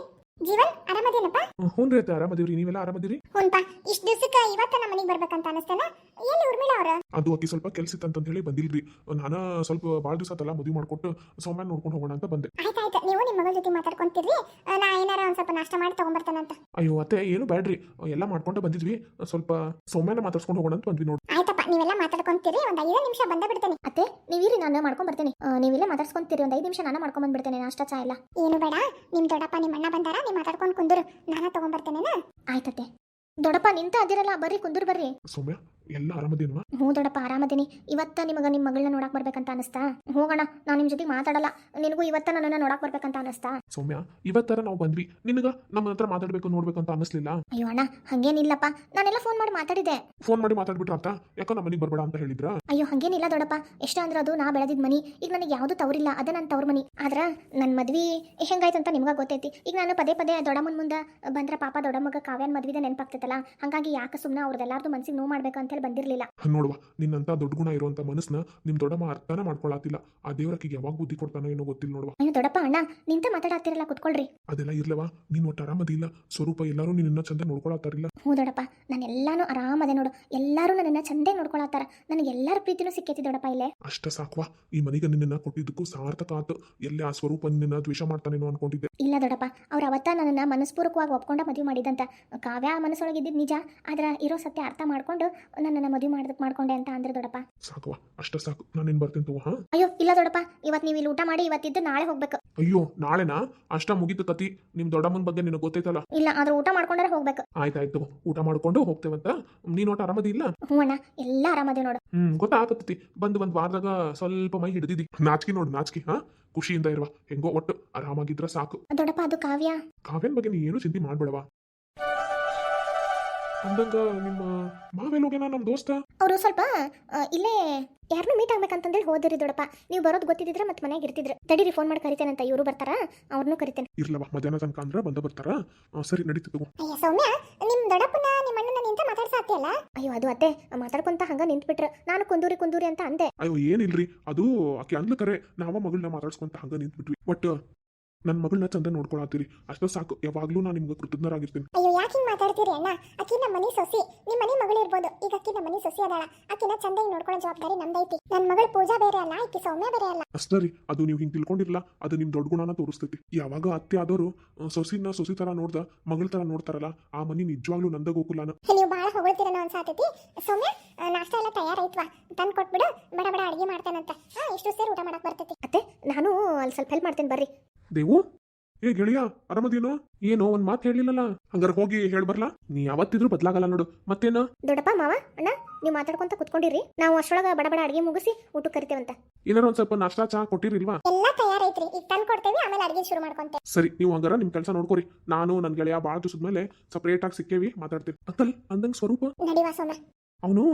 ಜೀವನ್ ಆರಾಮದೇನಪ್ಪ? ಹ್ಞೂ ರೀ ನೀವು ಆರಾಮದೀವ್ರಿ. ನೀವೆಲ್ಲ ಆರಾಮದಿರಿ? ಹುನ್ಪ ಇಷ್ಟ ದಿವ್ಸಕ್ಕೆ ಇವತ್ತ ನಮ್ಮ ಮನೆಗೆ ಬರ್ಬೇಕಂತ ಅನಿಸ್ತೇನ? ಎಲ್ಲಿ ಉರ್ಮಿಳ ಅವ್ರ? ಅದು ಅಕ್ಕಿ ಸ್ವಲ್ಪ ಕೆಲ್ಸ ಇತ್ತಂತ ಹೇಳಿ ಬಂದಿಲ್ರಿ. ನಾನು ಸ್ವಲ್ಪ ಭಾಳ ದಿವಸ ಆತಲ್ಲ ಮದುವೆ ಮಾಡ್ಕೊಟ್ಟು ಸೌಮ್ಯ ನೋಡ್ಕೊಂಡು ಹೋಗೋಣ ಅಂತ ಬಂದೆ. ಆಯ್ತಾಯ್ತು ನೀವು ನಿಮ್ಮ ಮಗಳ ಜೊತೆ ಮಾತಾಡ್ಕೊಂತೀರಿ. ಆ, ನಾ ಏನಾರ ಒಂದ್ ಸ್ವಲ್ಪ ನಾಷ್ಟ ಮಾಡಿ ತಗೊಂಬರ್ತೇನಂತ ಅಯ್ಯೋ ಅತ್ತೆ ಏನು ಬ್ಯಾಡ್ರಿ. ಎಲ್ಲ ಮಾಡ್ಕೊಂಡು ಬಂದಿದ್ವಿ. ಸ್ವಲ್ಪ ಸೌಮ್ಯನ ಮಾತಾಡ್ಸ್ಕೊಂಡು ಹೋಗೋಣ ಅಂತ ಬಂದ್ವಿ ನೋಡಿ. ಆಯ್ತಪ್ಪ ನೀವೆಲ್ಲ ಮಾತಾಡ್ಕೊಂತೀರಿ. ಒಂದ್ ಐದು ನಿಮಿಷ ಬಂದ ಬಿಡ್ತೇನೆ. ಅತ್ತೆ ನೀವಿರಿ ನಾನು ಮಾಡ್ಕೊಂಡ್ ಬರ್ತೇನೆ ನೀವೆಲ್ಲ ಮಾತಾಡ್ಸ್ಕೊಂತೀರಿ. ಒಂದ್ ಐದು ನಿಮಿಷ ನಾನು ಮಾಡ್ಕೊಂಡ್ ಬಂದ್ಬಿಡ್ತೇನೆ. ನಾಷ್ಟ ಚಾ ಎಲ್ಲ. ಏನು ಬೇಡ. ನಿಮ್ ದೊಡ್ಡಪ್ಪ ನಿಮ್ಮ ಅಣ್ಣ ಬಂದಾರ. ನೀವು ಮಾತಾಡ್ಕೊಂಡು ಕುಂದ್ರು. ನಾನು ತಗೊಂಡ್ಬರ್ತೇನೆ ಆಯ್ತತ್ತೆ. ದೊಡ್ಡಪ್ಪ ನಿಂತ ಅದಿರಲ್ಲ. ಬರ್ರಿ ಕುಂದೂರ್ ಬರ್ರಿ. ಸೌಮ್ಯ ಎಲ್ಲ ಆರಾಮದೇನ್ವಾ ಹ್ಞೂ ದೊಡ್ಡಪ್ಪ ಆರಾಮದೀನಿ. ಇವತ್ತ ನಿಮಗೆ ನಿಮ್ಮ ಮಗಳನ್ನ ನೋಡಕ್ ಬರ್ಬೇಕಂತ ಅನಿಸ್ತಾ? ಹೋಗೋಣ ನಾನು ನಿಮ್ಮ ಜೊತೆ ಮಾತಾಡಲ್ಲ. ನಿನಗೂ ಇವತ್ತ ನನ್ನ ನೋಡಕ್ ಬರ್ಬೇಕಂತ ಅನಿಸ್ತಾ? ಸೌಮ್ಯ ಇವತ್ತರ ನಾವು ಬಂದ್ವಿ. ನಿನಗ ನಮ್ಮ ಹತ್ರ ಮಾತಾಡ್ಬೇಕು ನೋಡ್ಬೇಕು ಅಂತ ಅನಿಸ್ಲಿಲ್ಲ? ಅಯ್ಯೋ ಅಣ್ಣ ಹಂಗೇನಿಲ್ಲಪ್ಪ. ನಾನೆಲ್ಲ ಫೋನ್ ಮಾಡಿ ಮಾತಾಡಿದೆ ಫೋನ್ ಮಾಡಿ ಮಾತಾಡ್ಬಿಟ್ರ ಅಂತ? ಯಾಕ ನಮ್ಮ ಮನೆಗೆ ಬರ್ಬೇಡ ಅಂತ ಹೇಳಿದ್ರ? ಅಯ್ಯೋ ಹಂಗೇನಿಲ್ಲ ದೊಡ್ಡಪ್ಪ. ಎಷ್ಟ ಅಂದ್ರೆ ಅದು ನಾ ಬೆಳೆದಿದ್ ಮನಿ. ಈಗ ನನಗೆ ಯಾವುದು ತವರಿಲ್ಲ. ಅದ ನನ್ನ ತವ್ರ ಮನಿ. ಆದ್ರ ನನ್ನ ಮದ್ವಿ ಹೆಂಗಾಯ್ತು ಅಂತ ನಿಮ್ಗೆ ಗೊತ್ತೈತಿ. ಈಗ ನಾನು ಪದೇ ಪದೇ ದೊಡ್ಡಮ್ಮನ ಮುಂದೆ ಬಂದ್ರೆ ಪಾಪ ದೊಡ್ಡಮ್ಮಗ ಕಾವ್ಯನ ಮದ್ವಿದ ನೆನಪಾಗ್ತೈತಲ್ಲ. ಹಂಗಾಗಿ ಯಾಕೆ ಸುಮ್ಮನೆ ಅವ್ರದ್ದೆಲ್ಲಾರ್ದು ಮನ್ಸಿಗೆ ನೋವು ಮಾಡ್ಬೇಕಂತ ಅಂತ ಹೇಳಿ ಬಂದಿರಲಿಲ್ಲ. ನೋಡುವ ನಿನ್ನಂತ ದೊಡ್ಡ ಗುಣ ಇರುವಂತ ಮನಸ್ಸನ್ನ ನಿಮ್ ದೊಡ್ಡಮ್ಮ ಅರ್ಥನ ಮಾಡ್ಕೊಳತಿಲ್ಲ. ಆ ದೇವರಕ್ಕೆ ಯಾವಾಗ ಬುದ್ಧಿ ಕೊಡ್ತಾನೋ ಏನೋ ಗೊತ್ತಿಲ್ಲ ನೋಡುವ. ಅಯ್ಯೋ ದೊಡ್ಡಪ್ಪ ಅಣ್ಣ ನಿಂತ ಮಾತಾಡತ್ತಿರಲ್ಲ ಕುತ್ಕೊಳ್ರಿ. ಅದೆಲ್ಲ ಇರ್ಲವ ನೀನ್ ಒಟ್ಟು ಆರಾಮದಿಲ್ಲ ಸ್ವರೂಪ ಎಲ್ಲಾರು ನಿನ್ನ ಚಂದ ನೋಡ್ಕೊಳತ್ತಾರಿಲ್ಲ ಹ್ಞೂ ದೊಡ್ಡಪ್ಪ ನಾನು ಎಲ್ಲಾನು ಆರಾಮದೆ ನೋಡು. ಎಲ್ಲರೂ ನನ್ನನ್ನ ಚಂದೇ ನೋಡ್ಕೊಳತ್ತಾರ ನನಗೆ ಎಲ್ಲರ ಪ್ರೀತಿನೂ ಸಿಕ್ಕೈತಿ ದೊಡ್ಡಪ್ಪ ಇಲ್ಲೇ. ಅಷ್ಟ ಸಾಕ್ವಾ ಈ ಮನೆಗೆ ನಿನ್ನನ್ನ ಕೊಟ್ಟಿದ್ದಕ್ಕೂ ಸಾರ್ಥಕ ಆತು. ಎಲ್ಲಿ ಆ ಸ್ವರೂಪ ನಿನ್ನ ದ್ವೇಷ ಮಾಡ್ತಾನೇನೋ ಅನ್ಕೊಂಡಿದ್ದೆ. ಇಲ್ಲ ದೊಡ್ಡಪ್ಪ ಅವ್ರ ಅವತ್ತ ನನ್ನ ಮನಸ್ಪೂರ್ವಕವಾಗಿ ಒಪ್ಕೊಂಡ ಮದುವೆ ಮಾಡಿದಂತ. ಕಾವ್ಯ ಮನಸ್ಸೊಳಗೆ ಇದ್ದಿದ್ದು ನಿಜ ಆದ್ರೆ ಇರೋ ಸತ್ಯ ಅರ್ಥ ಮಾಡ್ಕೊಂಡು ನನ್ನನ್ನು ಮದುವೆ ಮಾಡ್ ಮಾಡ್ಕೊಂಡೆ ಅಂತ ಅಂದ್ರೆ ದೊಡ್ಡಪ್ಪ. ಸಾಕು ಅಷ್ಟ ಸಾಕು. ನಾನು ಇನ್ ಬರ್ತೀನಿ ತಗೋ ಹಾ? ಅಯ್ಯೋ ಇಲ್ಲ ದೊಡ್ಡಪ್ಪ. ಇವತ್ತು ನೀವು ಇಲ್ಲಿ ಊಟ ಮಾಡಿ ಇವತ್ತಿದ್ದು ನಾಳೆ ಹೋಗ್ಬೇಕು. ಅಯ್ಯೋ ನಾಳೆನಾ? ಅಷ್ಟ ಮುಗಿತು ಕತಿ. ನಿಮ್ ದೊಡ್ಡಮ್ಮನ ಬಗ್ಗೆ ನಿನಗೆ ಗೊತ್ತೈತಲ್ಲ? ಇಲ್ಲ ಆದ್ರೆ ಊಟ ಮಾಡ್ಕೊಂಡ್ರೆ ಹೋಗ್ಬೇಕು. ಆಯ್ತಾಯ್ತು ಊಟ ಮಾಡ್ಕೊಂಡು ಹೋಗ್ತೇವಂತ ನೀನ್ ಒಟ್ಟು ಆರಾಮದಿ ಇಲ್ಲ? ಹ್ಞೂ ಅಣ್ಣ ಎಲ್ಲ ಆರಾಮದೇ ನೋಡು. ಹ್ಮ್ ಗೊತ್ತಾಗತ್ತತಿ ಬಂದ್ ಒಂದ್ ವಾರದಾಗ ಸ್ವಲ್ಪ ಮೈ ಹಿಡಿದಿದ್ದಿ ನಾಚಿಕೆ ನೋಡು ನಾಚಿಕೆ ಹಾ? ಖುಷಿಯಿಂದ ಇರುವ. ಹೆಂಗೋ ಒಟ್ಟು ಆರಾಮಾಗಿದ್ರ ಸಾಕು. ದೊಡ್ಡಪ್ಪ ಅದು ಕಾವ್ಯ. ಕಾವ್ಯನ್ ಬಗ್ಗೆ ನೀ ಏನು ಚಿಂತೆ ಮಾಡ್ಬೇಡವಾ ಅಂದಂಗ ನಿಮ್ಮ ಮಾವೆಲ್ ಹೋಗ್ಯಾನ ನಮ್ ದೋಸ್ತ? ಅವರು ಸ್ವಲ್ಪ ಆ, ಇಲ್ಲೇ ಯಾರನ್ನೂ ಮೀಟ್ ಆಗ್ಬೇಕಂತಂದೇಳಿ ಹೋದಿರಿ ದೊಡಪ್ಪ. ನೀವು ಬರೋದು ಗೊತ್ತಿದ್ರೆ ಮತ್ತೆ ಮನೆಗೆ ಇರ್ತಿದ್ರು. ತಡೀರಿ ಫೋನ್ ಮಾಡಿ ಕರಿತೇನಂತ ಇವರು ಬರ್ತಾರ? ಅವ್ರನ್ನೂ ಕರಿತೇನೆ. ಇರ್ಲವ ಮಧ್ಯಾಹ್ನ ತನಕ ಅಂದ್ರ ಬಂದ ಬರ್ತಾರ? ಆ, ಸರಿ ನಡೀತು ತಗೋ. ಅಯ್ಯ ಸೌಮ್ಯ ನಿಮ್ಮ ದೊಡ್ಡಪ್ಪನ ನಿಮ್ಮ ಅಣ್ಣನ ನಿಂತ ಮಾತಾಡ್ಸಾತಿಯಲ್ಲ ಅಯ್ಯೋ ಅದು ಅತ್ತೆ ಮಾತಾಡ್ಕೊಂತ ಹಂಗ ನಿಂತ್ಬಿಟ್ರ. ನಾನು ಕುಂದೂರಿ ಕುಂದೂರಿ ಅಂತ ಅಂದೆ. ಅಯ್ಯೋ ಏನಿಲ್ರಿ ಅದು ಆಕೆ ಅಂದ್ಲ ಕರೆ. ನಾವ ಮಗಳನ್ನ ಮಾತಾಡ್ಸ್ಕೊಂತ ಹಂಗ ನಿಂತ್ಬಿಟ್ವಿ. ಬಟ್ ನನ್ನ ಮಗಳನ್ನ ಚಂದ ನೋಡ್ಕೊಳತ್ತೀರಿ. ಅಷ್ಟೇ ಸಾಕು ಯಾವಾಗ್ಲೂ ನಾನು ನಿಮ್ಗೆ ಕೃತಜ್ಞರಾಗಿರ್ತೀನಿ. ಅಯ್ಯೋ ಯಾಕೆ ಹಿಂಗ್ ಮಾತಾಡ್ತೀರಿ ಅಣ್ಣ? ಅಕ್ಕಿ ನಮ್ಮ ಮನಿ ಸೊಸಿ ನಿಮ್ಮ ಮನೆ ಮಗಳು ಇರ್ಬೋದು ಈಗ ಅಕ್ಕಿ ನಮ್ಮ ಮನಿ ಸೊಸಿ ಅದಾಳ. ಅಕ್ಕಿನ ಚಂದಾಗಿ ನೋಡ್ಕೊಳ್ಳೋ ಜವಾಬ್ದಾರಿ ನಮ್ದೈತಿ. ನನ್ನ ಮಗಳು ಪೂಜಾ ಬೇರೆ ಅಲ್ಲ ಅಕ್ಕಿ ಸೌಮ್ಯ ಬೇರೆ ಅಲ್ಲ. ಅಷ್ಟೇ ರೀ ಅದು ನೀವು ಹಿಂಗೆ ತಿಳ್ಕೊಂಡಿರಲ್ಲ ಅದು ನಿಮ್ಮ ದೊಡ್ಡ ಗುಣನ ತೋರಿಸ್ತೈತಿ. ಯಾವಾಗ ಅತ್ತೆ ಆದವರು ಸೊಸಿನ ಸೊಸಿ ತರ ನೋಡ್ದ ಮಗಳ ತರ ನೋಡ್ತಾರಲ್ಲ ಆ ಮನಿ ನಿಜವಾಗ್ಲೂ ನಂದ ಗೋಕುಲಾನ. ನೀವು ಬಹಳ ಹೊಗಳ್ತೀರನೋ ಅನ್ಸಾತೈತಿ. ಸೌಮ್ಯ ನಾಷ್ಟಾ ಎಲ್ಲ ತಯಾರೈತ್ವಾ ತಂದು ಕೊಟ್ಬಿಡು ಬಡ ಬಡ ಅಡಿಗೆ ಮಾಡ್ತೇನಂತ. ಹಾ ಇಷ್ಟು ಸೇರಿ ಊಟ ಮಾಡಕ್ ಬರ್ತೈತಿ. ಅತ್ತೆ ನಾನು ಅಲ್ಲಿ ಸ್ವಲ್ಪ ಹೆಲ್ಪ್ ಮಾಡ್ತೀನಿ ಬರ್ರಿ. ದೇವು? ಏ ಗೆಳೆಯ ಅರಮದೇನೋ? ಏನೋ ಒಂದ್ ಮಾತು ಹೇಳಿಲ್ಲಲ್ಲ. ಹಂಗಾರ ಹೋಗಿ ಹೇಳ್ಬರ್ಲಾ ನೀ ಯಾವತ್ತಿದ್ರು ಬದ್ಲಾಗಲ್ಲ ನೋಡು. ಮತ್ತೇನ? ದೊಡ್ಡಪ್ಪ ಮಾವ ಅಣ್ಣ ನೀವು ಮಾತಾಡ್ಕೊಂತ ಕುತ್ಕೊಂಡಿರಿ. ನಾವು ಅಷ್ಟೊಳಗ ಬಡ ಬಡ ಅಡಿಗೆ ಮುಗಿಸಿ ಊಟಕ್ಕೆ ಕರಿತೇವಂತ. ಏನಾರ ಒಂದ್ ಸ್ವಲ್ಪ ನಾಷ್ಟಾ ಚಾ ಕೊಟ್ಟಿರಿಲ್ವಾ? ಎಲ್ಲ ತಯಾರೈತ್ರಿ. ಈಗ ತಂದು ಕೊಡ್ತೇವೆ ಆಮೇಲೆ ಅಡಿಗೆ ಶುರು ಮಾಡ್ಕೊಂತೆ. ಸರಿ ನೀವು ಹಂಗಾರ ನಿಮ್ ಕೆಲಸ ನೋಡ್ಕೋರಿ. ನಾನು ನನ್ ಗೆಳೆಯ ಭಾಳ ದಿವಸದ ಮೇಲೆ ಸಪ್ರೇಟ್ ಆಗಿ ಸಿಕ್ಕೇವಿ ಮಾತಾಡ್ತೀವಿ. ಅಂಕಲ್ ಅಂದಂಗ್ ಸ್ವರೂಪ? ನಡಿವಾ ಅವನು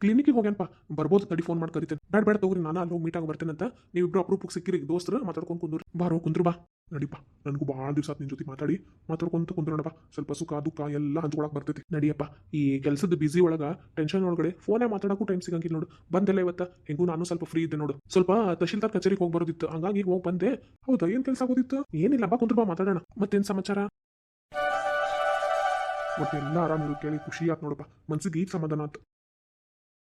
ಕ್ಲಿನಿಕ್ಗೆ ಹೋಗ್ಯಾನಪ್ಪ ಬರ್ಬೋದು, ತಡಿ ಫೋನ್ ಮಾಡಿ ಕರಿತೇನೆ. ಬೇಡ ಬೇಡ ತಗೋರಿ, ನಾನು ಅಲ್ಲಿ ಹೋಗಿ ಮೀಟ್ ಆಗಿ ಬರ್ತೇನಂತ ನೀವಿಬ್ರು ಅಪ್ರೂಪಕ್ಕೆ ಸಿಕ್ಕಿರಿ. ದೋಸ್ತರು, ಮಾತಾಡ್ಕೊಂಡು ಕುಂದ್ರಿ. ಬಾರೋ ಕುಂದ್ರು ಬಾ. ನಡಿಪ್ಪ ನನಗೂ ಭಾಳ ದಿವಸ ನಿನ್ನ ಜೊತೆ ಮಾತಾಡಿ. ಮಾತಾಡ್ಕೊಂತ ಕುಂದ್ರೋಣಪ್ಪ ಸ್ವಲ್ಪ ಸುಖ, ದುಃಖ ಎಲ್ಲ ಹಂಚ್ಕೊಳಕ್ ಬರ್ತೈತಿ. ನಡಿಯಪ್ಪ. ಈ ಕೆಲಸದ ಬಿಸಿ ಒಳಗ ಟೆನ್ಷನ್ ಒಳಗಡೆ ಫೋನೇ ಮಾತಾಡಕ್ಕೂ ಟೈಮ್ ಸಿಗಂಗಿಲ್ಲ ನೋಡು. ಬಂದೆಲ್ಲ ಇವತ್ತ. ಹೆಂಗೂ ನಾನು ಸ್ವಲ್ಪ ಫ್ರೀ ಇದ್ದೆ ನೋಡು. ಸ್ವಲ್ಪ ತಹಶೀಲ್ದಾರ್ ಕಚೇರಿಗೆ ಹೋಗಿ ಬರೋದಿತ್ತು ಹಂಗಾಗಿ ಹೋಗಿ ಬಂದೆ. ಹೌದಾ? ಏನು ಕೆಲಸ ಆಗೋದಿತ್ತು? ಏನಿಲ್ಲ, ಬಾ ಕುಂದ್ರು ಬಾ, ಮಾತಾಡೋಣ. ಮತ್ತೇನು ಸಮಾಚಾರ? ಒಟ್ಟು ಎಲ್ಲ ಆರಾಮಿರು ಕೇಳಿ ಖುಷಿ ಆತ್ ನೋಡಪ್ಪ. ಮನ್ಸಿಗೆ ಈಗ ಸಮಾಧಾನ ಆತು.